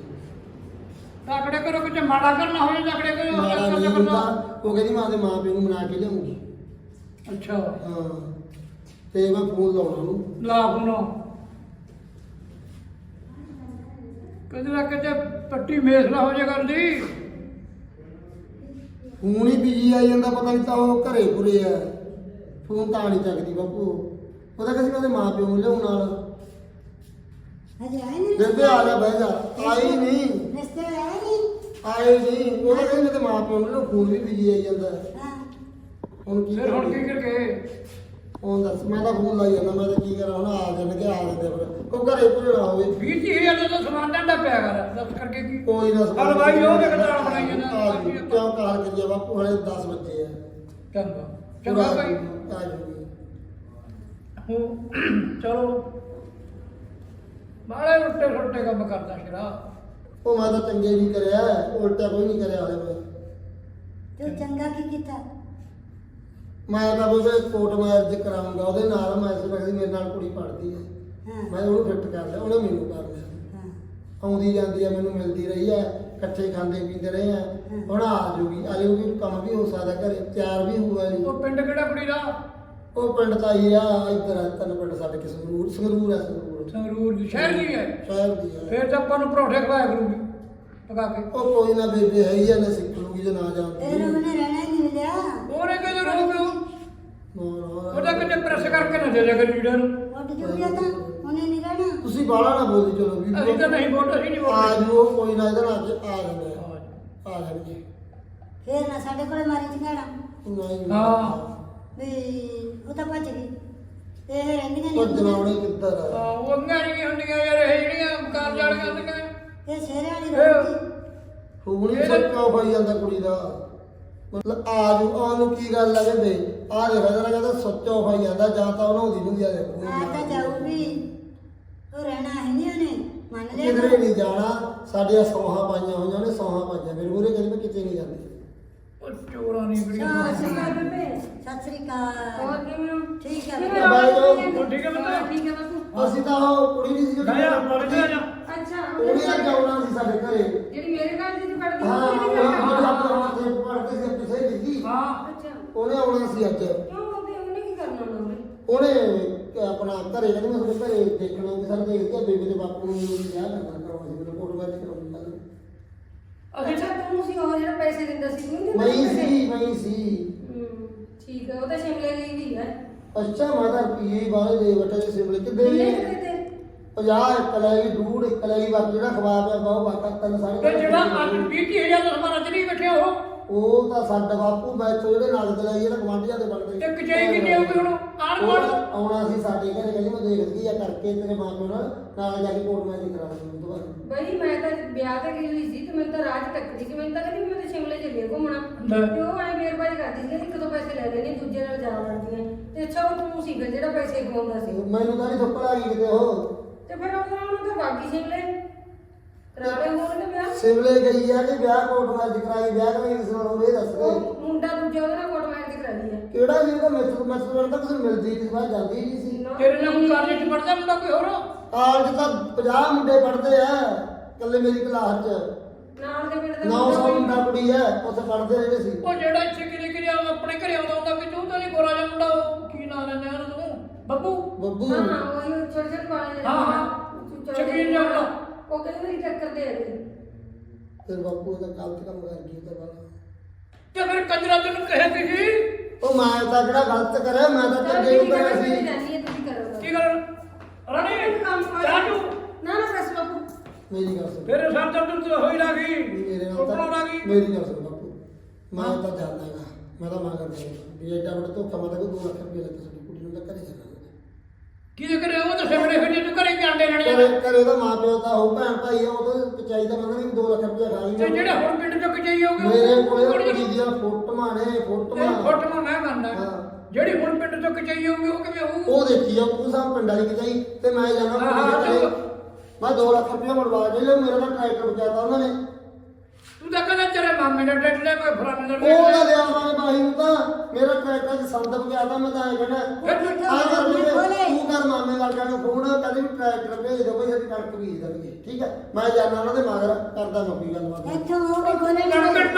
Speaker 3: ਤਾਕੜੇ ਕਰੋ ਕਿ ਮਾੜਾ ਕਰਨਾ ਹੋਵੇ ਤਾਕੜੇ ਕਰੋ
Speaker 1: ਮਾੜਾ ਨਹੀਂ ਹੁੰਦਾ। ਉਹ ਕਹਿੰਦੀ ਮੈਂ ਆਪਦੇ ਮਾਂ ਪਿਓ ਨੂੰ ਮਨਾ ਕੇ ਲਿਆਉਂਗੀ।
Speaker 3: ਅੱਛਾ।
Speaker 1: ਹਾਂ। ਤੇ ਮੈਂ ਫੋਨ ਲਾਉਣਾ ਉਹਨੂੰ।
Speaker 3: ਲਾ ਫੋਨੋ। ਕਦੇ ਨਾ ਕਿਤੇ ਪੱਟੀ ਮੇਸਲਾ ਹੋ ਜਾ ਕਰਦੀ
Speaker 1: ਫੋਨ ਹੀ ਬਿਜ਼ੀ ਆਈ ਜਾਂਦਾ ਪਤਾ ਨਹੀਂ ਤਾਂ ਉਹ ਘਰੇ ਪੁਰੇ ਆ। ਫੋਨ ਤਾਂ ਨਹੀਂ ਚੱਕਦੀ ਬਾਪੂ। ਉਹ ਤਾਂ ਕਹਿੰਦੀ ਮੈਂ ਉਹਦੇ ਮਾਂ ਪਿਓ ਨੂੰ ਲਿਆਉਣ। ਨਾਲ
Speaker 2: ਹਜੇ ਆਏ ਨਹੀਂ।
Speaker 1: ਬੇਬੇ ਆ ਜਾ ਬਹਿ ਜਾ। ਆਈ ਨਹੀਂ।
Speaker 2: ਰਿਸ਼ਤੇ ਆਏ ਨਹੀਂ।
Speaker 1: ਆਏ ਨਹੀਂ। ਉਹ ਤਾਂ ਕਹਿੰਦੀ ਮੇਰੇ ਮਾਂ ਪਿਓ ਨੂੰ ਫੋਨ ਵੀ ਬਿਜ਼ੀ ਆਈ ਜਾਂਦਾ।
Speaker 2: ਹਾਂ।
Speaker 1: ਹੁਣ ਕੀ
Speaker 3: ਫਿਰ ਹੁਣ ਕੀ? ਕਰਕੇ?
Speaker 1: ਹੁਣ ਦੱਸ ਮੈਂ ਤਾਂ ਫੋਨ ਲਾਈ ਜਾਂਦਾ ਮੈਂ ਤਾਂ ਕੀ ਕਰਾਂ? ਹੁਣ ਆ ਜਾਣਗੇ ਆ ਜਾਂਦੇ ਫਿਰ। ਉਹ ਘਰੇ ਪੁਰੇ ਨਾ ਹੋਵੇ
Speaker 3: ਵੀਹ ਤੀਹ ਹਜ਼ਾਰ ਦਾ ਸਮਾਨ ਡੰਡਾ ਪਿਆ ਕਰ। ਦੱਸ ਕਰਕੇ ਕੀ?
Speaker 1: ਕੋਈ ਨਾ
Speaker 3: ਹਰ ਵਾਰੀ ਉਹ ਦੇਖ ਦਾਲ ਬਣਾਈ ਜਾਂਦਾ।
Speaker 1: ਆ ਜੀ, ਕਿਉਂ ਕਾਰ ਕਰੀਏ? ਬਾਪੂ ਹਲੇ 10 ਵਜੇ ਆ।
Speaker 3: ਚੰਗਾ। ਚੰਗਾ ਭਾਈ
Speaker 1: ਆ ਜੂਗੀ
Speaker 3: ਹੋ ਚਲੋ। ਬਾਲੇ ਉੱਤੇ ਛੋਟੇ ਕੰਮ ਕਰਦਾ ਸ਼ਰਾ।
Speaker 1: ਉਹ ਮੈਂ ਤਾਂ ਚੰਗੇ ਨਹੀਂ ਕਰਿਆ ਉਲਟਾ ਕੋਈ ਨਹੀਂ ਕਰਿਆ ਹਲੇ ਮੈਂ
Speaker 2: ਤੂੰ ਚੰਗਾ ਕੀ ਕੀਤਾ?
Speaker 1: ਮੈਂ ਤਾਂ ਉਹਦੇ ਕੋਟ ਮੈਰਿਜ ਕਰਾਉਂਗਾ ਉਹਦੇ ਨਾਲ ਮੈਂ ਇਸ ਵੇਲੇ ਮੇਰੇ ਨਾਲ ਕੁੜੀ ਪੜਦੀ ਹੈ।
Speaker 2: ਹਾਂ।
Speaker 1: ਮੈਂ ਉਹਨੂੰ ਫਿੱਟ ਕਰ ਲਿਆ ਉਹਨੇ ਮੈਨੂੰ ਕਰ ਲਿਆ।
Speaker 2: ਹਾਂ।
Speaker 1: ਆਉਂਦੀ ਜਾਂਦੀ ਆ ਮੈਨੂੰ ਮਿਲਦੀ ਰਹੀ ਹੈ ਇਕੱਠੇ ਖਾਂਦੇ ਪੀਂਦੇ ਰਹੇ ਆ ਹੁਣ ਆ ਜਾਊਗੀ ਆ ਜਾਊਗੀ ਕੰਮ ਵੀ ਹੋ ਸਕਦਾ ਘਰੇ ਤਿਆਰ ਵੀ ਹੋਊਗਾ ਜੀ।
Speaker 3: ਉਹ ਪਿੰਡ ਕਿਹੜਾ ਕੁੜੀ ਦਾ?
Speaker 1: ਉਹ ਪਿੰਡ ਤਾਂ ਹੀ ਆ ਇੱਧਰ ਆ ਤਿੰਨ ਪਿੰਡ ਸਾਡੇ ਕਿ ਸੰਗਰੂਰ ਸੰਗਰੂਰ ਹੈ ਸੰਗਰੂਰ।
Speaker 3: ਸੰਗਰੂਰ ਦੀ ਸ਼ਹਿਰ ਦੀ ਹੈ।
Speaker 1: ਸ਼ਹਿਰ ਦੀ ਹੈ।
Speaker 3: ਫਿਰ ਤਾਂ ਆਪਾਂ ਨੂੰ ਪਰੌਠੇ ਖਵਾਇਆ ਕਰੂਗੀ ਪਕਾ ਕੇ।
Speaker 1: ਉਹ ਕੋਈ ਨਾ ਬੇਬੇ ਹੈ ਹੀ ਆ ਨਾ ਸਿੱਖ ਲੂਗੀ ਜੇ ਨਾ ਜਾਣਦੀ।
Speaker 2: ਇਹ ਉਹਨੇ ਰਹਿਣਾ ਹੀ ਨਹੀਂ ਮਿਲਿਆ
Speaker 3: ਉਹਨੇ ਕਿਹਦੇ ਰੋਕ
Speaker 1: ਨਾ, ਨਾ,
Speaker 3: ਉਹਦਾ ਕਿਤੇ ਪ੍ਰੈਸ ਕਰਕੇ ਨਾ ਦੇ ਦੇ ਕਰ ਲੀਡਰ। ਨੂੰ
Speaker 2: ਉੱਡ ਜੂਗਾ ਤਾਂ ਉਹਨੇ ਨਹੀਂ ਰਹਿਣਾ।
Speaker 1: ਤੁਸੀਂ ਬਾਹਲਾ ਨਾ ਬੋਲੀ ਚਲੋ ਵੀ
Speaker 3: ਅਸੀਂ ਤਾਂ ਨਹੀਂ ਬੋਲਦੇ ਅਸੀਂ ਨਹੀਂ
Speaker 1: ਆ
Speaker 3: ਬੋਲਦੇ।
Speaker 1: ਜੂ ਕੋਈ ਨਾ ਇਹਦੇ ਨਾਲ ਅੱਜ ਆ ਜਾਂਦੇ ਆ ਆ ਜਾਣਗੇ।
Speaker 2: ਫੇਰ ਨਾ ਸਾਡੇ ਕੋਲੇ ਮਾਰੀ ਚੰਗਾੜਾ।
Speaker 1: ਨਹੀਂ।
Speaker 3: ਹਾਂ।
Speaker 2: ਵੀ ਉਹ ਤਾਂ ਭੱਜ ਗਈ। ਇਹ ਰਹਿੰਦੀਆਂ
Speaker 1: ਉਹ ਜਨਾਵਣੇ ਕਿੱਧਰ ਆ?
Speaker 3: ਹਾਂ, ਉਹ ਅੰਗਾਂ ਨਹੀਂ ਹੁੰਦੀਆਂ ਯਾਰ ਇਹ ਜਿਹੜੀਆਂ ਕਾਰ ਜਾਲੀਆਂ ਹੁੰਦੀਆਂ।
Speaker 2: ਇਹ ਸ਼ੇਰੇ ਵਾਲੀ ਰਹੂਗੀ
Speaker 1: ਫੋਨ ਹੀ ਸੱਚਾ ਹੋਈ ਜਾਂਦਾ ਕੁੜੀ ਦਾ। ਮਤਲਬ ਆ ਜੂ ਆਉਣ ਨੂੰ ਕੀ ਗੱਲ ਆ ਬੇਬੇ ਆ ਦੇਖ ਜਰਾ ਕਹਿੰਦਾ ਸੱਚਾ ਹੋਈ ਜਾਂਦਾ ਜਾਂ ਤਾਂ ਉਹਨਾਂ ਦੀ ਹੁੰਦੀ ਆ ਦੇ
Speaker 2: ਆ ਤਾਂ ਜਾਊਗੀ। ਉਹ ਰਹਿਣਾ ਹੈ ਨਹੀਂ ਉਹਨੇ ਮੰਨ ਲਿਆ
Speaker 1: ਕਿਧਰੇ ਨਹੀਂ ਜਾਣਾ ਸਾਡੀਆਂ ਸੌਹਾਂ ਪਾਈਆਂ ਹੋਈਆਂ ਨੇ ਸੌਹਾਂ ਪਾਈਆਂ। ਮੇਰੇ ਮੂਹਰੇ ਕਹਿੰਦੀ ਮੈਂ ਕਿਤੇ ਨਹੀਂ ਜਾਂਦੀ।
Speaker 3: ਉਹ ਚੋਰਾਂ ਨਹੀਂ
Speaker 2: ਸਤਿ
Speaker 3: ਬੜੀਆਂ
Speaker 2: ਸ੍ਰੀ ਅਕਾਲ ਸਤਿ ਸ੍ਰੀ ਅਕਾਲ। ਹੋਰ ਕਿਵੇਂ ਠੀਕ ਹੈ
Speaker 1: ਕਿਵੇਂ ਬਾਈ ਜਾਓ।
Speaker 3: ਉਹ ਠੀਕ ਹੈ ਬੰਦਾ
Speaker 2: ਠੀਕ ਹੈ ਬਾਪੂ
Speaker 1: ਅਸੀਂ ਤਾਂ ਉਹ ਕੁੜੀ ਨਹੀਂ ਸੀ ਜਿਹੜੀ
Speaker 3: ਗਾਇਆ ਪੜਦੇ ਆ ਜਾ
Speaker 2: ਅੱਛਾ
Speaker 1: ਉਹਨੇ ਤਾਂ ਜਾਉਣਾ ਸੀ ਸਾਡੇ ਘਰੇ।
Speaker 6: ਜਿਹੜੀ ਮੇਰੇ ਘਰ ਦੀ ਪੜਦੀ
Speaker 1: ਹਾਂ
Speaker 6: ਉਹ ਨਹੀਂ
Speaker 1: ਆਪਣੇ
Speaker 6: ਕਰਨਾ
Speaker 1: ਆਪਣੇ ਪੜ੍ਹਦੇ ਸੀ ਸਹੀ ਲਿਖੀ
Speaker 3: ਹਾਂ।
Speaker 6: ਅੱਛਾ।
Speaker 1: ਉਹਨੇ ਆਉਣਾ ਸੀ ਅੱਜ।
Speaker 6: ਕਿਉਂ ਉਹਦੇ ਉਹਨੇ ਕੀ ਕਰਨਾ ਉਹਨੇ
Speaker 1: ਉਹਨੇ ਕਿ ਆਪਣਾ ਘਰੇ ਕਹਿੰਦੀ ਮੈਂ ਤੁਹਾਡੇ ਘਰੇ ਦੇਖਣਾ ਕਿ ਸਰ ਦੇਖਦੇ ਆ ਬੇਬੇ ਦੇ ਬਾਪੂ ਨੂੰ ਵਿਆਹ ਕਰਨਾ ਕਰਾਉਣਾ ਸੀ ਮੈਨੂੰ ਫੋਟੋ ਬਾਅਦ ਕਰਾਉਣੀ
Speaker 3: ਅਸੀਂ
Speaker 6: ਅੱਛਾ ਤੂੰ ਸੀ ਉਹ ਜਿਹੜਾ ਪੈਸੇ ਦਿੰਦਾ ਸੀ ਤੂੰ
Speaker 1: ਮੈਂ ਹੀ ਸੀ? ਮੈਂ ਹੀ ਸੀ।
Speaker 6: ਹੂੰ, ਠੀਕ ਹੈ ਉਹ ਤਾਂ ਸ਼ਿਮਲੇ ਗਈ ਵੀ ਹੈ।
Speaker 1: ਅੱਛਾ ਮੈਂ ਤਾਂ ਪੀਏ ਵਾਲੇ ਦੇ ਬਟੇ ਦੇ ਸਿਮਲੇ ਕਿੱਦੇ
Speaker 6: ਕਿੰਨੇ
Speaker 1: ਨੇ
Speaker 6: ਕੁ ਦਿੱਤੇ
Speaker 1: 50 ਇੱਕ ਲਈ ਡੂੜ ਇੱਕ ਲਈ ਬਾਕੀ ਜਿਹੜਾ ਖਵਾ ਪਿਆ ਬਾਹੂ ਬਾਕਾ ਤਿੰਨ ਸਾਢੇ
Speaker 3: ਤੇ ਜਿਹੜਾ ਅੱਜ 20000 ਦਾ। ਸਮਾਨ ਚਲੀ ਬੈਠਿਆ ਉਹ?
Speaker 1: ਉਹ ਤਾਂ ਸਾਡਾ ਬਾਪੂ ਮੈਥੋਂ ਜਿਹੜੇ ਨਾਲ ਦੇ ਲਈ ਜਿਹੜਾ ਗਵਾਂਢੀਆਂ ਦੇ ਬਣਦੇ
Speaker 3: ਤੇ ਕਚਾਈ ਕਿੰਨੀ ਆਊਗੀ ਹੁਣ? ਆਣ
Speaker 1: ਉਹ
Speaker 3: ਵਾਲ
Speaker 1: ਆਉਣਾ ਸੀ ਸਾਡੇ ਘਰੇ ਕਹਿੰਦੀ ਮੈਂ ਦੇਖਦੀ ਆ ਕਰਕੇ ਤੇਰੇ ਮਾਪਿਆਂ ਨਾਲ ਨਾਲ ਜਾ ਕੇ ਕੋਟ ਮੈਚ ਕਰਾ ਲਈ ਤੋਂ ਬਾਅਦ
Speaker 6: ਬਈ ਮੈਂ ਤਾਂ ਵਿਆਹ ਤੇ ਗਈ ਹੋਈ ਸੀ ਤੇ ਮੈਨੂੰ ਤਾਂ ਰਾਜ ਟੱਕਰੀ ਕਿ ਮੈਨੂੰ ਤਾਂ ਕਹਿੰਦੀ ਮੈਂ ਤਾਂ ਸ਼ਿਮਲੇ ਚੱਲੀ ਹਾਂ ਘੁੰਮਣਾ।
Speaker 3: ਲੈ।
Speaker 6: ਤੇ ਉਹ ਐਂ ਬੇਰਬਾਜ ਕਰਦੀ ਸੀ ਇੱਕ ਦੋ ਪੈਸੇ ਲੈ ਲੈਣੇ ਦੂਜੇ ਨਾਲ ਜਾ ਵੜਦੀਆਂ। ਤੇ ਅੱਛਾ ਉਹ ਤੂੰ ਸੀਗਾ ਜਿਹੜਾ ਪੈਸੇ ਕਮਾਉਂਦਾ ਸੀ।
Speaker 1: ਮੈਨੂੰ ਤਾਂ ਨਹੀਂ ਥੁੱਕ ਲੱਗੀ ਕਿਤੇ ਉਹ।
Speaker 6: ਤੇ ਫਿਰ ਉਹਨਾਂ ਨੂੰ ਤਾਂ ਬਾਗੀ ਸ਼ਿਮਲੇ।
Speaker 1: ਸਿਮਲੇ ਗਈ ਆ ਕਿ ਵਿਆਹ ਕੋਟ ਮੈਚ ਕਰਾਈ ਵਿਆਹ ਕਰਾਈ ਕਿਸ ਨਾਲ ਉਹ ਇਹ ਦੱਸ ਦੇ
Speaker 6: ਉਹ ਮੁੰਡਾ ਦੂਜਾ ਉਹਦੇ ਨਾਲ ਕੋਟ ਮਾਰ ਕੇ ਕਰਾ ਲਈ ਹੈ
Speaker 1: ਕਿਹੜਾ ਸੀ ਉਹਦਾ ਮੈਥੋਂ ਮੈਥੋਂ ਤਾਂ ਕਿਸੇ ਨੂੰ ਮਿਲਦੀ ਨਹੀਂ ਸੀ ਬਾਹਰ ਜਾਂਦੀ ਨਹੀਂ ਸੀ।
Speaker 3: ਤੇਰੇ ਨਾਲ ਕੋਈ ਕਾਲਜ ਚ ਪੜਦਾ ਮੁੰਡਾ ਕੋਈ ਹੋਰ?
Speaker 1: ਕਾਲਜ ਤਾਂ 50 ਮੁੰਡੇ ਪੜ੍ਹਦੇ ਆ ਇਕੱਲੇ ਮੇਰੀ ਕਲਾਸ ਚ।
Speaker 6: ਨਾਲ ਦੇ ਪਿੰਡ ਦਾ
Speaker 1: 900 ਮੁੰਡਾ ਕੁੜੀ ਆ ਉੱਥੇ ਪੜ੍ਹਦੇ ਰਹਿੰਦੇ ਸੀ।
Speaker 3: ਉਹ ਜਿਹੜਾ ਇੱਥੇ ਕਿਤੇ ਕਿਤੇ ਆਪਣੇ ਘਰੇ ਆਉਂਦਾ ਹੁੰਦਾ ਕਿ ਤੂੰ ਤਾਂ ਨਹੀਂ ਗੋਰਾ ਜਿਹਾ ਮੁੰਡਾ ਉਹ ਕੀ ਨਾਂ ਲੈਂਦੇ ਹਨ ਤੂੰ ਬੱਬੂ?
Speaker 1: ਬੱਬੂ।
Speaker 6: ਹਾਂ ਹਾਂ ਉਹ ਛੋਟੇ ਛੋਟੇ ਵਾਲੇ
Speaker 3: ਹਾਂ, ਹਾਂ। ਜਿਹਾ ਮੁੰਡਾ।
Speaker 6: ਉਹ ਕਹਿੰਦੇ ਮੇਰੀ ਟੱਕਰ ਦੇ ਦੇ।
Speaker 1: ਤੇਰੇ ਬਾਪੂ ਦਾ ਗਲਤ ਕੰਮ ਕਰ ਉਹਦਾ ਵਾਲਾ
Speaker 3: ਤੇ ਫਿਰ ਕੰਜਰਾ ਤੈਨੂੰ ਕਹੇ ਕਿ? ਜੀ
Speaker 1: ਉਹ ਮੈਂ ਤਾਂ ਜਿਹੜਾ ਗਲਤ ਕਰਿਆ ਮੈਂ ਤਾਂ ਚੰਗੇ ਨੂੰ ਕਰਿਆ ਸੀ।
Speaker 3: ਕੀ ਕਰ। ਰਾਣੀ। ਚਾਚੂ
Speaker 6: ਨਾ ਨਾ ਬਸ ਬਾਪੂ।
Speaker 1: ਮੇਰੀ ਗੱਲ ਸੁਣ।
Speaker 3: ਤੇਰੇ ਸਾਹ ਦਰਦ ਤੇ ਹੋਈ ਲੱਗੀ
Speaker 1: ਮੇਰੇ ਨਾਲ ਤਾਂ
Speaker 3: ਲੱਗੀ
Speaker 1: ਮੇਰੀ ਗੱਲ ਸੁਣ ਬਾਪੂ। ਮੈਂ ਤਾਂ ਜਾਣਦਾ ਮੈਂ ਤਾਂ ਮਾਂ ਕਰਦਾ ਵੀ ਐਡਾ ਵੱਡਾ ਧੋਖਾ ਮੈਂ ਤਾਂ ਕੋਈ 2 ਲੱਖ ਰੁਪਏ ਲੱਗੇ ਸਾਡੀ ਕੁੜੀ ਨੂੰ ਤਾਂ ਘਰੇ ਜਾਣਾ
Speaker 3: ਕੀ ਕਰੇ ਉਹ ਤਾਂ ਸਿਮਰੇ ਫਿਰ ਤੂੰ ਘਰੇ ਆਂਡੇ ਲੈਣੇ ਆ।
Speaker 1: ਘਰੇ ਉਹਦਾ ਮਾਂ ਪਿਓ ਤਾਂ ਹੋ ਭੈਣ ਭਾਈ ਆ ਉਹਦੇ ਚਾਹੀਦਾ ਬੰਦਾ ਵੀ 2 ਲੱਖ ਰੁਪਏ ਖਾ
Speaker 3: ਤੇ
Speaker 1: ਲਈ
Speaker 3: ਜਿਹੜੇ ਹੁਣ ਪਿੰਡ ਚੋਂ ਕਚਾਈ ਆਉਗੇ
Speaker 1: ਮੇਰੇ ਕੋਲੇ ਕੁੜੀ ਦੀਆਂ ਫੋਟੋਆਂ ਨੇ ਫੋਟੋਆਂ
Speaker 3: ਫੋਟੋ ਮੈਂ ਮੰਨਦਾ। ਜਿਹੜੀ ਹੁਣ ਪਿੰਡ ਚੋਂ ਕਚਾਈ ਆਉਗੀ ਉਹ ਕਿਵੇਂ ਹੋਊ
Speaker 1: ਉਹ ਦੇਖੀ ਆ ਤੂੰ ਸਾਹ ਪਿੰਡ ਵਾਲੀ ਗਈ ਤੇ ਮੈਂ ਜਾਣਾ
Speaker 3: ਹਾਂ,
Speaker 1: ਦੇ।
Speaker 3: ਚਲੋ।
Speaker 1: ਮੈਂ 2 ਲੱਖ ਰੁਪਏ ਮੜਵਾ ਕੇ ਲਿਆ ਮੇਰਾ ਤਾਂ ਟਰੈਕਟਰ ਬਚਾਤਾ ਉਹਨਾਂ ਨੇ
Speaker 3: ਤੂੰ ਤਾਂ ਕਹਿੰਦਾ ਤੇਰੇ ਮਾਮੇ ਦਾ ਟੱਟ ਲੈ ਕੋਈ ਫਲਾਣੇ ਦਾ
Speaker 1: ਉਹ
Speaker 3: ਟੱਟ
Speaker 1: ਤਾਂ
Speaker 3: ਲੈ
Speaker 1: ਲਿਆ ਮਾਰੇ ਬਾਈ ਨੂੰ ਤਾਂ। ਮੇਰਾ ਟਰੈਕਟਰ ਚ ਸੰਦ ਬਗਿਆਦਾ ਮੈਂ ਤਾਂ ਐ
Speaker 3: ਫਿਰ ਤੂੰ
Speaker 1: ਆ ਕਰ ਵੀ ਤੂੰ ਕਰ ਮਾਮੇ ਵਰਗਾ ਨੂੰ ਫੋਨ ਕਹਿੰਦੇ ਵੀ ਟਰੈਕਟਰ ਭੇਜ ਦਿਓ ਬਈ ਅਸੀਂ ਕਣਕ ਬੀਜ ਦੇਣਗੇ। ਠੀਕ ਹੈ ਮੈਂ ਜਾਣਾ ਉਹਨਾਂ ਦੇ ਮਗਰ ਕਰਦਾ ਮੈਂ ਕੋਈ ਗੱਲਬਾਤ।
Speaker 2: ਇੱਥੋਂ ਉਹ ਵੀ ਬੋਲੇ
Speaker 3: ਕਣਕ